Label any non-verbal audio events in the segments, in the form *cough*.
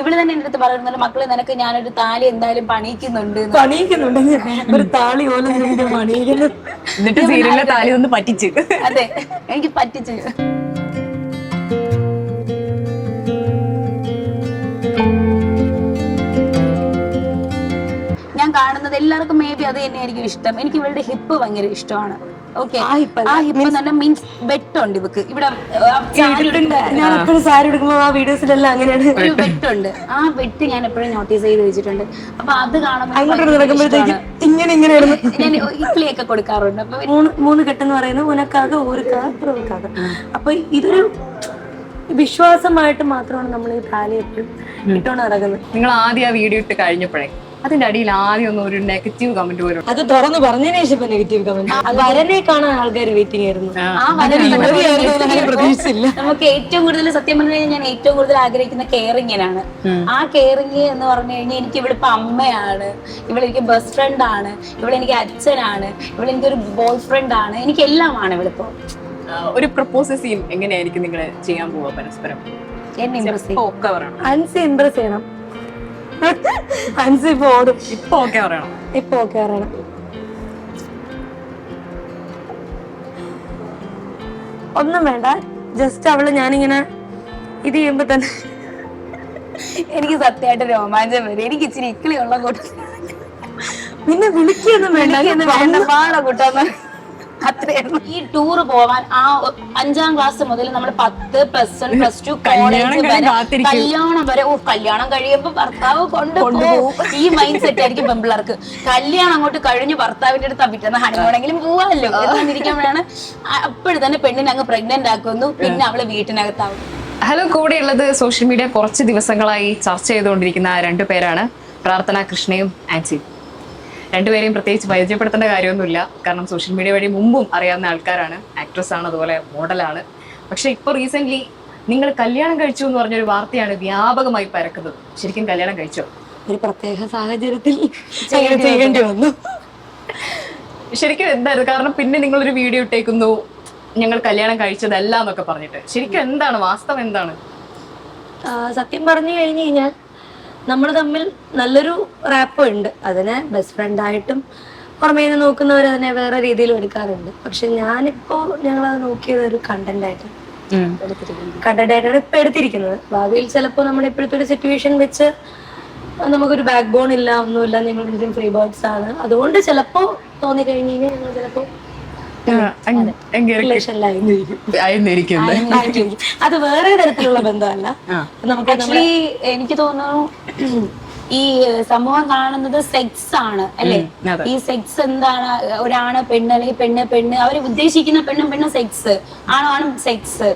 ഇവൾ തന്നെ എന്റെ അടുത്ത് പറയുന്നത് മക്കളെ നിനക്ക് ഞാനൊരു താലി എന്തായാലും പണിയിക്കുന്നുണ്ട്. പണിയിക്കുന്നുണ്ട് ഒരു താളി പോലെ പണിയിക്കുന്നു. എന്നിട്ട് സീരിയലിലെ താലി ഒന്ന് പറ്റിച്ച്. അതെ എനിക്ക് പറ്റിച്ചു. ഞാൻ കാണുന്നത് എല്ലാവർക്കും മേ ബി അത് തന്നെയായിരിക്കും ഇഷ്ടം. എനിക്ക് ഇവളുടെ ഹിപ്പ് ഭയങ്കര ഇഷ്ടമാണ്. ഓക്കെ ആ. ആ ഇവക്ക്. ഇവിടെ ആ, സാരി ഇട്ടിട്ടുണ്ട്. ഞാൻ എപ്പോഴും സാരി എടുക്കുമ്പോ ആ വീഡിയോസിലെല്ലാം അങ്ങനെയാണ്. ഒരു വെട്ടുണ്ട് ആ വെട്ട് ഞാൻ എപ്പോഴും നോട്ടീസ് ചെയ്ത് വെച്ചിട്ടുണ്ട്. അപ്പൊ അത് കാണുമ്പോൾ ഇങ്ങനെ ഇങ്ങനെ ഞാൻ കൊടുക്കാറുണ്ട്. അപ്പൊ മൂന്ന് മൂന്ന് കെട്ടെന്ന് പറയുന്നത് ഉനക്കാക പുറവുക്കാക. അപ്പൊ ഇതൊരു വിശ്വാസമായിട്ട് മാത്രമാണ് നമ്മൾ ഈ താലി എപ്പോഴും ഇട്ടോണ്ട് നടക്കുന്നത്. നിങ്ങൾ ആദ്യം ആ വീഡിയോ ഇട്ട് കഴിഞ്ഞപ്പോഴേ അതിന്റെ അടിയിൽ ആദ്യം ഒന്നും ഒരു നെഗറ്റീവ് കമന്റ് പോലും അത് തുറന്ന് പറഞ്ഞതിന് ശേഷം ഇപ്പൊ നെഗറ്റീവ് കമന്റ് വരനെ കാണാൻ ആൾക്കാർ വെയിറ്റിംഗ് ആയിരുന്നു. ആ. വരനെ യുവതിയായിരുന്നു എന്ന് പ്രതീക്ഷിച്ചില്ല. നമുക്ക് ഏറ്റവും കൂടുതൽ സത്യം പറഞ്ഞു കഴിഞ്ഞാൽ ഞാൻ ഏറ്റവും കൂടുതൽ ആഗ്രഹിക്കുന്ന കെയറിങ്ങിനാണ് ആ കെയറിങ് എന്ന് പറഞ്ഞു കഴിഞ്ഞാൽ എനിക്ക് ഇവിടെ ഇപ്പൊ അമ്മയാണ് ഇവിടെ എനിക്ക് ബെസ്റ്റ് ഫ്രണ്ട് ആണ് ഇവിടെ എനിക്ക് അച്ഛനാണ് ഇവളെനിക്ക് ഒരു ബോയ് ഫ്രണ്ട് ആണ് എനിക്ക് എല്ലാമാണ് ഇവിടെ ആ, ഒരു പ്രപ്പോസൽ സീൻ എങ്ങനെയായിരിക്കും നിങ്ങൾ ചെയ്യാൻ പോവാ പരസ്പരം? എന്നെ ഇമ്പ്രസ് ഇപ്പൊ ഒക്കെ അൻസി ഇംപ്രസ് ചെയ്യണം. അൻസി ഇപ്പൊ ഓടും. ഇപ്പൊ ഓക്കെ പറയണം. ഇപ്പൊ ഓക്കെ പറയണം. ഒന്നും വേണ്ട. ജസ്റ്റ് അവൾ ഞാനിങ്ങനെ ഇത് ചെയ്യുമ്പോ തന്നെ എനിക്ക് സത്യമായിട്ട് രോമാഞ്ചം വരും. എനിക്ക് ഇച്ചിരി ഇക്കിളിയുള്ള കൂട്ടം. പിന്നെ വിളിക്കൊന്നും വേണ്ട. വേണ്ട. പാട കൂട്ടാന്ന് ഈ ടൂർ പോവാൻ ആ അഞ്ചാം ക്ലാസ് മുതൽ നമ്മൾ പത്ത് plus one plus two college വരെ കല്യാണം വരെ ഓ കല്യാണം കഴിയുമ്പോ ഭർത്താവ് കൊണ്ടുപോകും. ഈ മൈൻഡ് സെറ്റ് ആയിരിക്കും പെമ്പിള്ളേർക്ക്. കല്യാണം അങ്ങോട്ട് കഴിഞ്ഞ് ഭർത്താവിന്റെ അടുത്ത് പിറ്റേന്ന് ഹണിമൂണെങ്കിലും പോവാല്ലോ. എന്നിരിക്കുമ്പോഴാണ് അപ്പോഴും തന്നെ പെണ്ണിനെ അങ്ങ് പ്രഗ്നന്റ് ആക്കുന്നു. പിന്നെ അവൾ വീട്ടിനകത്താവും. ഹലോ കൂടെയുള്ളത് സോഷ്യൽ മീഡിയ കുറച്ച് ദിവസങ്ങളായി ചർച്ച ചെയ്തുകൊണ്ടിരിക്കുന്ന രണ്ടു പേരാണ്. പ്രാർത്ഥന കൃഷ്ണയും ആൻസിയും രണ്ടുപേരെയും പ്രത്യേകിച്ച് പരിചയപ്പെടുത്തേണ്ട കാര്യമൊന്നുമില്ല. കാരണം സോഷ്യൽ മീഡിയ വഴി മുമ്പും അറിയാവുന്ന ആൾക്കാരാണ്. ആക്ട്രസ് ആണ് അതുപോലെ മോഡലാണ് പക്ഷെ ഇപ്പോൾ റീസെന്റ് നിങ്ങൾ കല്യാണം കഴിച്ചു എന്ന് പറഞ്ഞൊരു വാർത്തയാണ് വ്യാപകമായി പരക്കുന്നത്. ശരിക്കും കല്യാണം കഴിച്ചോ? ഒരു പ്രത്യേക സാഹചര്യത്തിൽ ചെയ്യേണ്ടി വന്നു. ശരിക്കും എന്തായിരുന്നു കാരണം പിന്നെ നിങ്ങളൊരു വീഡിയോ ഇട്ടേക്കുന്നു. ഞങ്ങൾ കല്യാണം കഴിച്ചതല്ല എന്നൊക്കെ പറഞ്ഞിട്ട്. ശരിക്കും എന്താണ്? വാസ്തവം എന്താണ്? സത്യം പറഞ്ഞു കഴിഞ്ഞു കഴിഞ്ഞാൽ നമ്മൾ തമ്മിൽ നല്ലൊരു റാപ്പ് ഉണ്ട്. അതിനെ ബെസ്റ്റ് ഫ്രണ്ടായിട്ടും പുറമേ നിന്ന് നോക്കുന്നവർ അതിനെ വേറെ രീതിയിലും എടുക്കാറുണ്ട്. പക്ഷെ ഞാനിപ്പോ അത് നോക്കിയത് ഒരു കണ്ടന്റ് ആയിട്ട് കണ്ടന്റ് ആയിട്ടാണ് ഇപ്പൊ എടുത്തിരിക്കുന്നത്. ഭാവിയിൽ ചിലപ്പോ നമ്മുടെ ഇപ്പോഴത്തെ ഒരു സിറ്റുവേഷൻ വെച്ച് നമുക്കൊരു ബാക്ക് ബോൺ ഇല്ല ഒന്നുമില്ല ഞങ്ങൾ രണ്ടും ഫ്രീ ബേർഡ്സ് ആണ്. അതുകൊണ്ട് ചിലപ്പോ തോന്നി കഴിഞ്ഞ് കഴിഞ്ഞാൽ ഞങ്ങൾ ചിലപ്പോ അത്. വേറെ തരത്തിലുള്ള ബന്ധമല്ല. നമുക്ക് ആക്ച്വലി എനിക്ക് തോന്നുന്നു ഈ സമൂഹം കാണുന്നത് സെക്സ് ആണ് അല്ലെ? ഈ സെക്സ് എന്താണ് ഒരാണ് പെണ്ണ് അല്ലെങ്കിൽ പെണ്ണ് പെണ്ണ് അവർ ഉദ്ദേശിക്കുന്ന പെണ്ണും പെണ്ണും സെക്സ് ആണോ ആണും സെക്സ്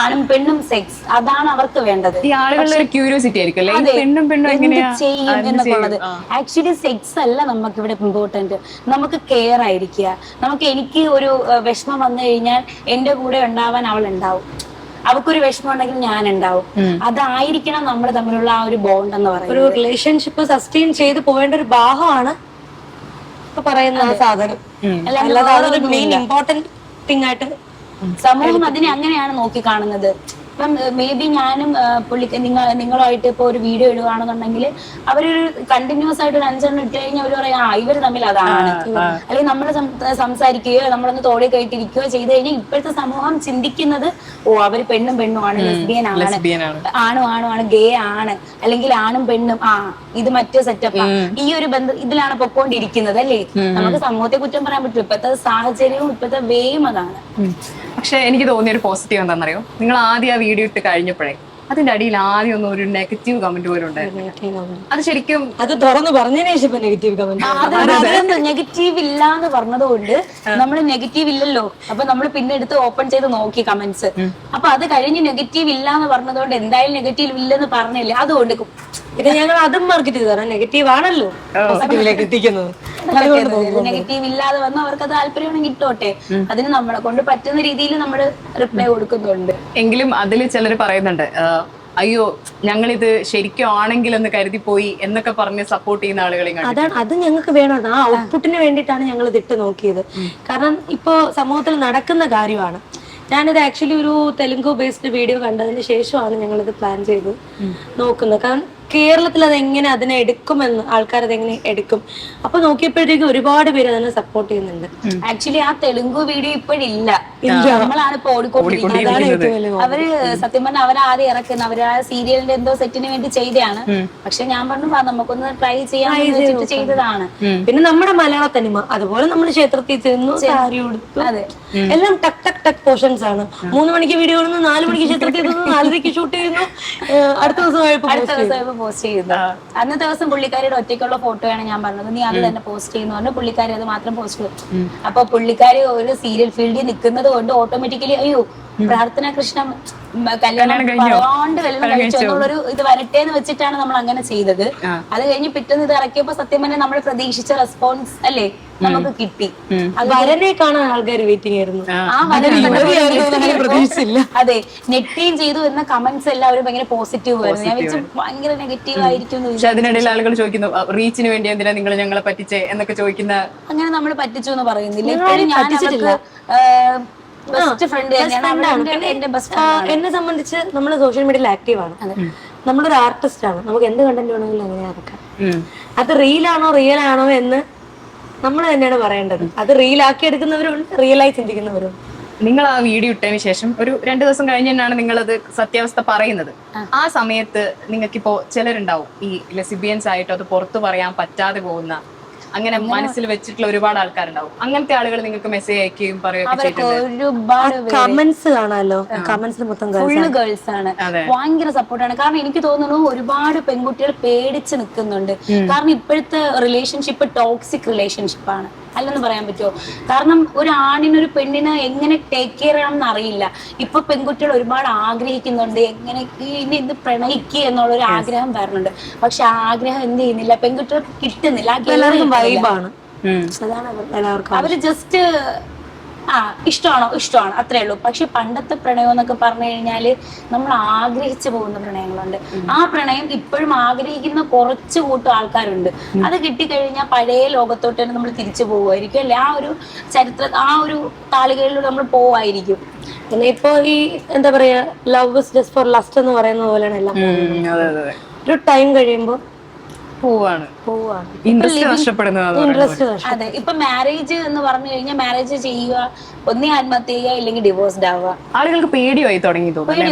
ആണും പെണ്ണും സെക്സ് അതാണ് അവർക്ക് വേണ്ടത്. ഈ ആളുകളുടെ ഒരു ക്യൂരിയോസിറ്റി ആയിരിക്കും. പെണ്ണും പെണ്ണും എങ്ങനെയാ? ചെയ്യും എന്ത് എന്നൊക്കെയുള്ളത് ആക്ച്വലി സെക്സ് അല്ല നമുക്ക് ഇവിടെ ഇമ്പോർട്ടന്റ് നമുക്ക് കെയർ ആയിരിക്കുക. നമുക്ക് എനിക്ക് ഒരു വിഷമം വന്നു കഴിഞ്ഞാൽ എന്റെ കൂടെ ഉണ്ടാവാൻ അവൾ ഉണ്ടാവും. അവൾക്കൊരു വിഷമം ഉണ്ടെങ്കിൽ ഞാൻ ഉണ്ടാവും. അതായിരിക്കണം നമ്മൾ തമ്മിലുള്ള ആ ഒരു ബോണ്ട് എന്ന് പറയുന്നത്. ഒരു റിലേഷൻഷിപ്പ് സസ്റ്റെയിൻ ചെയ്ത് പോവേണ്ട ഒരു ഭാഗമാണ് പറയുന്ന സാധനം. അല്ലാതെ വേറെ മെയിൻ ഇമ്പോർട്ടന്റ് തിങ് ആയിട്ട് സമൂഹം അതിനെ അങ്ങനെയാണ് നോക്കി കാണുന്നത്. ഇപ്പം മേ ബി ഞാനും പുള്ളിക്ക് പുള്ളി നിങ്ങൾ നിങ്ങളുമായിട്ട് ഇപ്പൊ ഒരു വീഡിയോ ഇടുകയാണെന്നുണ്ടെങ്കിൽ അവരൊരു കണ്ടിന്യൂസ് ആയിട്ട് ഒരു അഞ്ചെണ്ണം ഇട്ട് കഴിഞ്ഞാൽ അവർ പറയാം ആ ഇവർ തമ്മിൽ അതാണ്. അല്ലെങ്കിൽ നമ്മൾ സംസാരിക്കുകയോ നമ്മളൊന്ന് തോടെ കയറ്റിരിക്കുകയോ ചെയ്തു കഴിഞ്ഞാൽ ഇപ്പോഴത്തെ സമൂഹം ചിന്തിക്കുന്നത് ഓ അവർ പെണ്ണും ലെസ്ബിയൻ ആണ് ലെസ്ബിയൻ ആണ്. ആണും. ആണും ആണ് ഗേ ആണ്. അല്ലെങ്കിൽ ആണും പെണ്ണും ആ ഇത് മറ്റേ സെറ്റപ്പ് ഈ ഒരു ബന്ധം ഇതിലാണ് പൊക്കോണ്ടിരിക്കുന്നത് അല്ലേ? നമുക്ക് സമൂഹത്തെ കുറ്റം പറയാൻ പറ്റും ഇപ്പോഴത്തെ സാഹചര്യവും ഇപ്പോഴത്തെ വേയും അതാണ്. പക്ഷെ എനിക്ക് തോന്നിയ ഒരു പോസിറ്റീവ് എന്താണെന്നറിയോ? നിങ്ങൾ ആദ്യം ആ വീഡിയോ ഇട്ട് കഴിഞ്ഞപ്പോഴേ. അതിന്റെ അടിയിൽ ആദ്യം ഒന്നും ഒരു നെഗറ്റീവ് കമന്റ് പോലും ഉണ്ടായിരുന്നു. അത് ശരിക്കും അത് തുറന്ന് പറഞ്ഞതിനു ശേഷം നെഗറ്റീവ് കമന്റ് നെഗറ്റീവ് ഇല്ല എന്ന് പറഞ്ഞതുകൊണ്ട് നമ്മൾ നെഗറ്റീവ് ഇല്ലല്ലോ. അപ്പൊ നമ്മൾ പിന്നെ എടുത്ത് ഓപ്പൺ ചെയ്ത് നോക്കി കമന്റ്സ് അപ്പൊ അത് കഴിഞ്ഞ് നെഗറ്റീവ് ഇല്ല എന്ന് പറഞ്ഞതുകൊണ്ട് എന്തായാലും നെഗറ്റീവ് ഇല്ലെന്ന് പറഞ്ഞില്ലേ. അതുകൊണ്ട് പിന്നെ ഞങ്ങൾ അതും മാർക്കറ്റ് ചെയ്ത് തരാം. നെഗറ്റീവ് ആണല്ലോ. പോസിറ്റീവിലേക്ക് എത്തിക്കുന്നത്. *laughs* നെഗറ്റീവ് ഇല്ലാതെ വന്ന് അവർക്ക് താല്പര്യമാണെങ്കിൽ കിട്ടോട്ടെ. അതിന് നമ്മളെ കൊണ്ട് പറ്റുന്ന രീതിയിൽ നമ്മൾ റിപ്ലൈ കൊടുക്കുന്നുണ്ട്. എങ്കിലും അതിൽ ചിലർ പറയുന്നുണ്ട് അയ്യോ ഞങ്ങളിത് ശരിക്കും ആണെങ്കിൽ എന്ന് കരുതി പോയി എന്നൊക്കെ പറഞ്ഞ് സപ്പോർട്ട് ചെയ്യുന്ന ആളുകളെ അതാണ് അത് ഞങ്ങൾക്ക് വേണം? ആ ഔട്ട്പുട്ടിന് വേണ്ടിയിട്ടാണ് ഞങ്ങൾ ഇതിട്ട് നോക്കിയത്. കാരണം ഇപ്പോ സമൂഹത്തിൽ നടക്കുന്ന കാര്യമാണ്. ഞാനിത് ആക്ച്വലി ഒരു തെലുങ്കു ബേസ്ഡ് വീഡിയോ കണ്ടതിന് ശേഷമാണ് ഞങ്ങളിത് പ്ലാൻ ചെയ്ത് നോക്കുന്നത്. കാരണം കേരളത്തിൽ അത് എങ്ങനെ അതിനെ എടുക്കുമെന്ന് ആൾക്കാർ അതെങ്ങനെ എടുക്കും? അപ്പൊ നോക്കിയപ്പോഴത്തേക്കും ഒരുപാട് പേര് അതിനെ സപ്പോർട്ട് ചെയ്യുന്നുണ്ട്. ആക്ച്വലി ആ തെലുങ്ക് വീഡിയോ ഇപ്പോഴില്ല. നമ്മളാണ് ഇപ്പൊ ഓടിക്കൊണ്ടിരിക്കുന്നത് അവർ സത്യം പറഞ്ഞാൽ അവരാദ്യം ഇറക്കുന്ന ഇറക്കുന്നത് അവർ ആ സീരിയലിന്റെ എന്തോ സെറ്റിന് വേണ്ടി ചെയ്തതാണ് പക്ഷെ ഞാൻ പറഞ്ഞു "വാ, നമുക്കൊന്ന് ട്രൈ ചെയ്യാൻ വെച്ചിട്ട് ചെയ്തതാണ്. പിന്നെ നമ്മുടെ മലയാള തനിമ അതുപോലെ നമ്മൾ ക്ഷേത്രത്തിൽ ചെന്നു സാരി ഉടുത്തു. അതെ. എല്ലാം ടക് ടക് ടക് പോർഷൻസ് ആണ്. മൂന്ന് മണിക്ക് വീഡിയോ നാല് മണിക്ക് *laughs* ക്ഷേത്രത്തിൽ നാലരയ്ക്ക് ഷൂട്ട് ചെയ്യുന്നു. അടുത്ത ദിവസം അടുത്ത ദിവസം പോസ്റ്റ് ചെയ്യുന്നു അന്നത്തെ ദിവസം പുള്ളിക്കാരിയുടെ ഒറ്റയ്ക്കുള്ള ഫോട്ടോയാണ് ഞാൻ പറഞ്ഞത്. നീ അത് തന്നെ പോസ്റ്റ് ചെയ്യുന്നു. പറഞ്ഞു പുള്ളിക്കാരി അത് മാത്രം പോസ്റ്റ് ചെയ്തു. അപ്പൊ പുള്ളിക്കാരി ഒരു സീരിയൽ ഫീൽഡിൽ നിൽക്കുന്നത് കൊണ്ട് ഓട്ടോമാറ്റിക്കലി അയ്യോ പ്രാർത്ഥന കൃഷ്ണ കല്യാണം പറയാണ്ട് കല്യാണം കഴിച്ചു എന്നുള്ളൊരു ഇത് വരട്ടെ എന്ന് വെച്ചിട്ടാണ് നമ്മൾ അങ്ങനെ ചെയ്തത് അത് കഴിഞ്ഞ് പിറ്റേന്ന് ഇത് ഇറക്കിയപ്പോ സത്യം പറഞ്ഞാൽ നമ്മൾ പ്രതീക്ഷിച്ച റെസ്പോൺസ് അല്ലേ? നമുക്ക് കിട്ടി. വരനെ കാണാൻ ആൾക്കാർ വെയിറ്റിംഗ് ആയിരുന്നു. ആ വരൻ പ്രതീക്ഷിച്ചില്ല അതെ നെറ്റിയും ചെയ്തു എന്ന കമന്റ്സ് എല്ലാവരും ഭയങ്കര പോസിറ്റീവ് ആയിരുന്നു. ഞാൻ വെച്ച് ഭയങ്കര നെഗറ്റീവ് ആയിരിക്കും പക്ഷെ അതിനിടയിൽ ആളുകൾ ചോദിക്കുന്നു റീച്ചിന് വേണ്ടി എന്തിനാ നിങ്ങൾ ഞങ്ങളെ പറ്റിച്ചേ? എന്നൊക്കെ ചോദിക്കുന്ന അങ്ങനെ നമ്മൾ പറ്റിച്ചു എന്ന് പറയുന്നില്ല. ഇപ്പോഴും ഞാൻ ബെസ്റ്റ് ഫ്രണ്ട് എന്നെ സംബന്ധിച്ച് നമ്മൾ സോഷ്യൽ മീഡിയയിൽ ആക്റ്റീവ് ആണ്. നമ്മളൊരു ആർട്ടിസ്റ്റ് ആണ്. നമുക്ക് എന്ത് കണ്ടന്റ് വേണമെങ്കിലും അങ്ങനെ ഇറക്കാം. അത് റീൽ ആണോ റിയൽ ആണോ എന്ന് നമ്മൾ തന്നെയാണ് പറയേണ്ടത്. അത് റീൽ ആക്കി എടുക്കുന്നവരുണ്ട് റിയലായി ചിന്തിക്കുന്നവരും നിങ്ങൾ ആ വീഡിയോ ഇട്ടതിന് ശേഷം ഒരു രണ്ടു ദിവസം കഴിഞ്ഞ് തന്നെയാണ് നിങ്ങൾ അത് സത്യാവസ്ഥ പറയുന്നത്. ആ. സമയത്ത് നിങ്ങൾക്കിപ്പോ ചിലരുണ്ടാവും ഈ ലെസിബിയൻസ് ആയിട്ട് അത് പുറത്തു പറയാൻ പറ്റാതെ പോകുന്ന അങ്ങനെ മനസ്സിൽ വെച്ചിട്ടുള്ള ഒരുപാട് ആൾക്കാരുണ്ടാവും. അങ്ങനത്തെ ആളുകൾ നിങ്ങൾക്ക് മെസ്സേജ് അയക്കുകയും പറയുകയൊക്കെ ഒരുപാട് കമന്റ്സ് കമന്റ്സ് മൊത്തം ഫുള്ള് ഗേൾസ് ആണ്. ഭയങ്കര സപ്പോർട്ടാണ് കാരണം എനിക്ക് തോന്നുന്നു ഒരുപാട് പെൺകുട്ടികൾ പേടിച്ച് നിൽക്കുന്നുണ്ട്. കാരണം ഇപ്പോഴത്തെ റിലേഷൻഷിപ്പ് ടോക്സിക് റിലേഷൻഷിപ്പ് ആണ്. അല്ലെന്ന് പറയാൻ പറ്റുമോ? കാരണം ഒരു ആണിന് ഒരു പെണ്ണിനെ എങ്ങനെ ടേക്ക് കെയർ ചെയ്യണം അറിയില്ല. ഇപ്പൊ പെൺകുട്ടികൾ ഒരുപാട് ആഗ്രഹിക്കുന്നുണ്ട്. എങ്ങനെ ഇനി ഇത് പ്രണയിക്കുക എന്നുള്ള ഒരു ആഗ്രഹം വരുന്നുണ്ട് പക്ഷെ ആ ആഗ്രഹം എന്ത് ചെയ്യുന്നില്ല? പെൺകുട്ടികൾക്ക് കിട്ടുന്നില്ല. ആ. വൈബാണ് അതാണ് എല്ലാവർക്കും അവർ ജസ്റ്റ് ആ ഇഷ്ടമാണോ? ഇഷ്ടമാണ്. അത്രേ ഉള്ളൂ. പക്ഷെ പണ്ടത്തെ പ്രണയം എന്നൊക്കെ പറഞ്ഞു കഴിഞ്ഞാൽ നമ്മൾ ആഗ്രഹിച്ചു പോകുന്ന പ്രണയങ്ങളുണ്ട്. ആ പ്രണയം ഇപ്പോഴും ആഗ്രഹിക്കുന്ന കുറച്ച് കൂട്ടം ആൾക്കാരുണ്ട്. അത് കിട്ടിക്കഴിഞ്ഞാൽ പഴയ ലോകത്തോട്ട് തന്നെ നമ്മൾ തിരിച്ചു പോകുമായിരിക്കും അല്ലെ? ആ ഒരു ചരിത്ര ആ ഒരു താളികളിലൂടെ നമ്മൾ പോവായിരിക്കും. പിന്നെ ഇപ്പൊ ഈ എന്താ പറയാ love is just for lust എന്ന് പറയുന്ന പോലെയാണ് എല്ലാം. അതെ അതെ അതെ. ഒരു ടൈം കഴിയുമ്പോൾ പോവാണ്. പോവാണ്. ഇൻട്രസ്റ്റ് നഷ്ടപ്പെടുന്നു എന്ന് പറയുന്നത്. ഇൻട്രസ്റ്റ് അതെ ഇപ്പൊ മാരേജ് എന്ന് പറഞ്ഞു കഴിഞ്ഞാൽ മാരേജ് ചെയ്യുക ഒന്നേ ആത്മഹത്യ ചെയ്യുക ഇല്ലെങ്കിൽ ഡിവോഴ്സ്ഡ് ആവുക. ആളുകൾക്ക് പേടിയായി തുടങ്ങി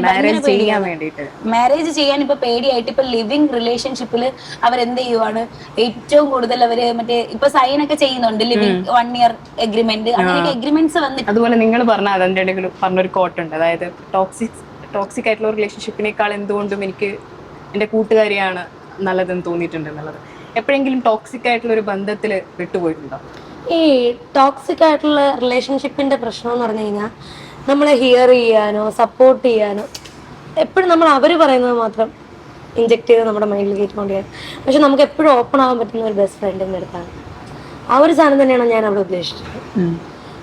മാരേജ് ചെയ്യാൻ. വേണ്ടിയിട്ട്. മാരേജ് ചെയ്യാൻ ഇപ്പൊ പേടിയായിട്ട് ഇപ്പൊ ലിവിങ് റിലേഷൻഷിപ്പിൽ അവരെന്ത് ചെയ്യുവാണ്? ഏറ്റവും കൂടുതൽ അവർ മറ്റേ ഇപ്പൊ സൈൻ ഒക്കെ ചെയ്യുന്നുണ്ട് ലിവിങ് വൺ ഇയർ എഗ്രിമെന്റ് അങ്ങനെയൊക്കെ എഗ്രിമെന്റ്സ് വന്നിട്ട്. അതുപോലെ നിങ്ങൾ പറഞ്ഞ അതിന്റെ ഇടയിൽ പറഞ്ഞൊരു കോട്ടുണ്ട് അതായത് ടോക്സിക് ടോക്സിക് ആയിട്ടുള്ള റിലേഷൻഷിപ്പിനേക്കാൾ എന്തുകൊണ്ടും എനിക്ക് എന്റെ കൂട്ടുകാരിയാണ് നല്ലതെന്ന് തോന്നിയിട്ടുണ്ട് എന്നുള്ളത്. എപ്പോഴെങ്കിലും ടോക്സിക് ആയിട്ടുള്ള ഒരു ബന്ധത്തിൽ വിട്ടുപോയിട്ടുണ്ടോ? ഈ ടോക്സിക് ആയിട്ടുള്ള റിലേഷൻഷിപ്പിന്റെ പ്രശ്നം എന്ന് പറഞ്ഞു കഴിഞ്ഞാൽ നമ്മളെ ഹിയർ ചെയ്യാനോ സപ്പോർട്ട് ചെയ്യാനോ എപ്പോഴും നമ്മൾ അവർ പറയുന്നത് മാത്രം ഇഞ്ചെക്ട് ചെയ്ത് നമ്മുടെ മൈൻഡിൽ കയറ്റിക്കൊണ്ടിരിക്കുക പക്ഷെ നമുക്ക് എപ്പോഴും ഓപ്പൺ ആവാൻ പറ്റുന്ന ഒരു ബെസ്റ്റ് ഫ്രണ്ടിന്റെ അടുത്താണ്. ആ ഒരു സാധനം തന്നെയാണ് ഞാൻ അവിടെ ഉദ്ദേശിച്ചത്.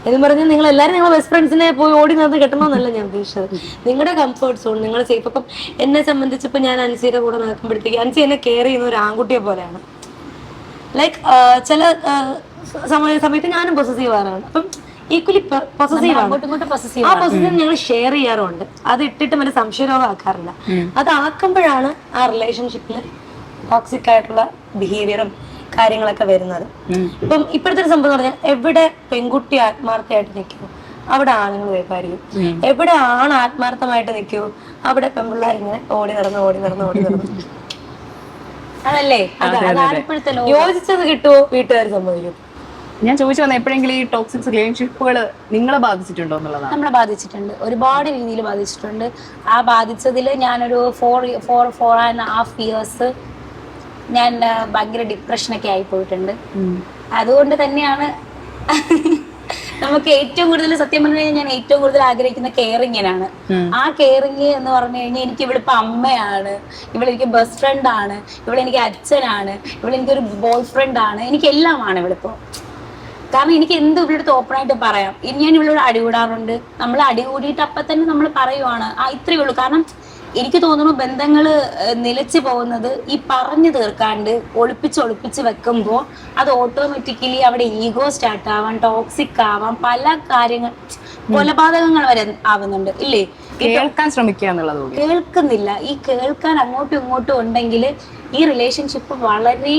എന്ന് പറഞ്ഞാൽ നിങ്ങൾ എല്ലാവരും നിങ്ങൾ ബെസ്റ്റ് ഫ്രണ്ട്സിനെ പോയി ഓടി നടന്ന് കിട്ടണമെന്നല്ല ഞാൻ ഉദ്ദേശിച്ചത്. നിങ്ങളുടെ കംഫർട്ട് സോൺ നിങ്ങൾ സേഫ് അപ്പം എന്നെ സംബന്ധിച്ചിപ്പോൾ ഞാൻ അൻസിയുടെ കൂടെ നടക്കുമ്പോഴത്തേക്ക് അൻസി എന്നെ കെയർ ചെയ്യുന്ന ഒരു ആൺകുട്ടിയെ പോലെയാണ്. ലൈക്ക് ചില സമയ സമയത്ത് ഞാനും പൊസസീവ് ആറാണ് അപ്പം ഈക്വലി പൊസസീവ് ആണ്. ആ പൊസസീവ് ഞങ്ങൾ ഷെയർ ചെയ്യാറുണ്ട്. അത് ഇട്ടിട്ട് മറ്റേ സംശയരോഗം ആക്കാറില്ല. അത് ആക്കുമ്പോഴാണ് ആ റിലേഷൻഷിപ്പിൽ ടോക്സിക് ആയിട്ടുള്ള ബിഹേവിയറും കാര്യങ്ങളൊക്കെ വരുന്നത്. ഇപ്പം ഇപ്പോഴത്തെ ഒരു സംഭവം എന്ന് പറഞ്ഞാൽ എവിടെ പെൺകുട്ടി ആത്മാർത്ഥമായിട്ട് നിൽക്കുമോ അവിടെ ആണുങ്ങൾ വ്യാപാരിക്കും എവിടെ ആണ് ആത്മാർത്ഥമായിട്ട് നിൽക്കുമോ അവിടെ പെൺപിള്ളേർ ഇങ്ങനെ ഓടി നടന്ന് ഓടി നടന്ന് ഓടി നടന്ന്. അതല്ലേ? യോജിച്ചത് കിട്ടുമോ വീട്ടുകാർ സമ്മതിക്കും ഞാൻ ചോദിച്ചു വന്ന എപ്പോഴെങ്കിലും ഈ ടോക്സിക് റിലേഷൻഷിപ്പുകൾ നിങ്ങളെ ബാധിച്ചിട്ടുണ്ടോ എന്നുള്ളതാണ് നമ്മളെ ബാധിച്ചിട്ടുണ്ട്. ഒരുപാട് രീതിയിൽ ബാധിച്ചിട്ടുണ്ട്. ആ ബാധിച്ചതിൽ ഞാനൊരു four four four and half years ഞാൻ ഭയങ്കര ഡിപ്രഷനൊക്കെ ആയി പോയിട്ടുണ്ട്. അതുകൊണ്ട് തന്നെയാണ് നമുക്ക് ഏറ്റവും കൂടുതൽ സത്യം പറഞ്ഞു കഴിഞ്ഞാൽ ഞാൻ ഏറ്റവും കൂടുതൽ ആഗ്രഹിക്കുന്ന കെയറിങ്ങിനാണ് ആ കെയറിങ് എന്ന് പറഞ്ഞു കഴിഞ്ഞാൽ എനിക്ക് ഇവളിപ്പോ അമ്മയാണ് ഇവളെനിക്ക് ബെസ്റ്റ് ഫ്രണ്ട് ആണ് ഇവളെനിക്ക് അച്ഛനാണ് ഇവളെനിക്കൊരു ബോയ് ഫ്രണ്ട് ആണ് എനിക്ക് എല്ലാമാണ് ഇവളിപ്പോ കാരണം എനിക്ക് എന്ത് ഇവളുടെ ഓപ്പൺ ആയിട്ട് പറയാം. ഇനി ഞാൻ ഇവളോട് അടികൂടാറുണ്ട് നമ്മൾ അടികൂടിയിട്ട് അപ്പൊ തന്നെ നമ്മൾ പറയുവാണ്. ആ ഇത്രയേ ഉള്ളൂ. കാരണം എനിക്ക് തോന്നുന്നു ബന്ധങ്ങൾ നിലച്ചു പോകുന്നത് ഈ പറഞ്ഞു തീർക്കാണ്ട് ഒളിപ്പിച്ച് ഒളിപ്പിച്ച് വെക്കുമ്പോൾ അത് ഓട്ടോമാറ്റിക്കലി അവിടെ ഈഗോ സ്റ്റാർട്ട് ആവാം ടോക്സിക് ആവാം പല കാര്യങ്ങൾ കൊലപാതകങ്ങൾ വരെ ആവുന്നുണ്ട്. ഇല്ലേ? കേൾക്കാൻ ശ്രമിക്കുക എന്നുള്ളത് കേൾക്കുന്നില്ല. ഈ കേൾക്കാൻ അങ്ങോട്ടും ഇങ്ങോട്ടും ഉണ്ടെങ്കിൽ ഈ റിലേഷൻഷിപ്പ് വളരെ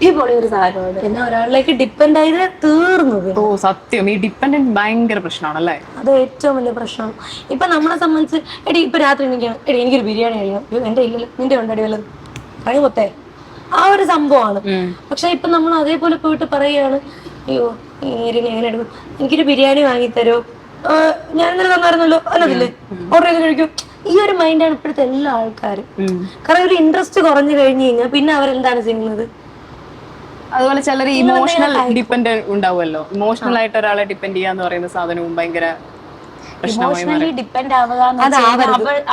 അടിപൊളി ഒരു സാധനമാണ്. പിന്നെ ഒരാളിലേക്ക് ഡിപ്പെൻഡ് ആയത് തീർന്നു ഓ സത്യം. ഈ ഡിപ്പെൻഡന്റ് ഭയങ്കര പ്രശ്നമാണല്ലേ? അത് ഏറ്റവും വലിയ പ്രശ്നം. ഇപ്പൊ നമ്മളെ സംബന്ധിച്ച് എടി ഇപ്പൊ രാത്രി എനിക്കാണ് എടി എനിക്കൊരു ബിരിയാണി കഴിക്കണം അയ്യോ, എന്റെ ഇല്ലല്ലോ. നിന്റെ ഉണ്ടടി വല്ലത്? കഴി പൊത്തേ. ആ ഒരു സംഭവമാണ്. പക്ഷെ ഇപ്പൊ നമ്മൾ അതേപോലെ പോയിട്ട് പറയുകയാണ് അയ്യോ എങ്ങനെ എടുക്കും. എനിക്കൊരു ബിരിയാണി വാങ്ങിത്തരോ ഞാൻ ഇന്നലെ തന്നായിരുന്നല്ലോ. അല്ലതില്ലേ? ഓർഡർ ചെയ്ത് കഴിക്കും. ഈ ഒരു മൈൻഡാണ് ഇപ്പോഴത്തെ എല്ലാ ആൾക്കാരും. കാരണം ഒരു ഇൻട്രസ്റ്റ് കുറഞ്ഞു കഴിഞ്ഞു കഴിഞ്ഞാൽ പിന്നെ അവരെന്താണ് ചെയ്യുന്നത്? അതുപോലെ ചിലർ ഇമോഷണൽ ഡിപ്പെൻഡ് ഉണ്ടാവുമല്ലോ. ഇമോഷണൽ ആയിട്ട് ഒരാളെ ഡിപ്പെൻഡ് ചെയ്യാന്ന് പറയുന്ന സാധനവും ഭയങ്കര പ്രശ്നമായി മാറി. ഇമോഷണലി ഡിപ്പെൻഡ് ആവുക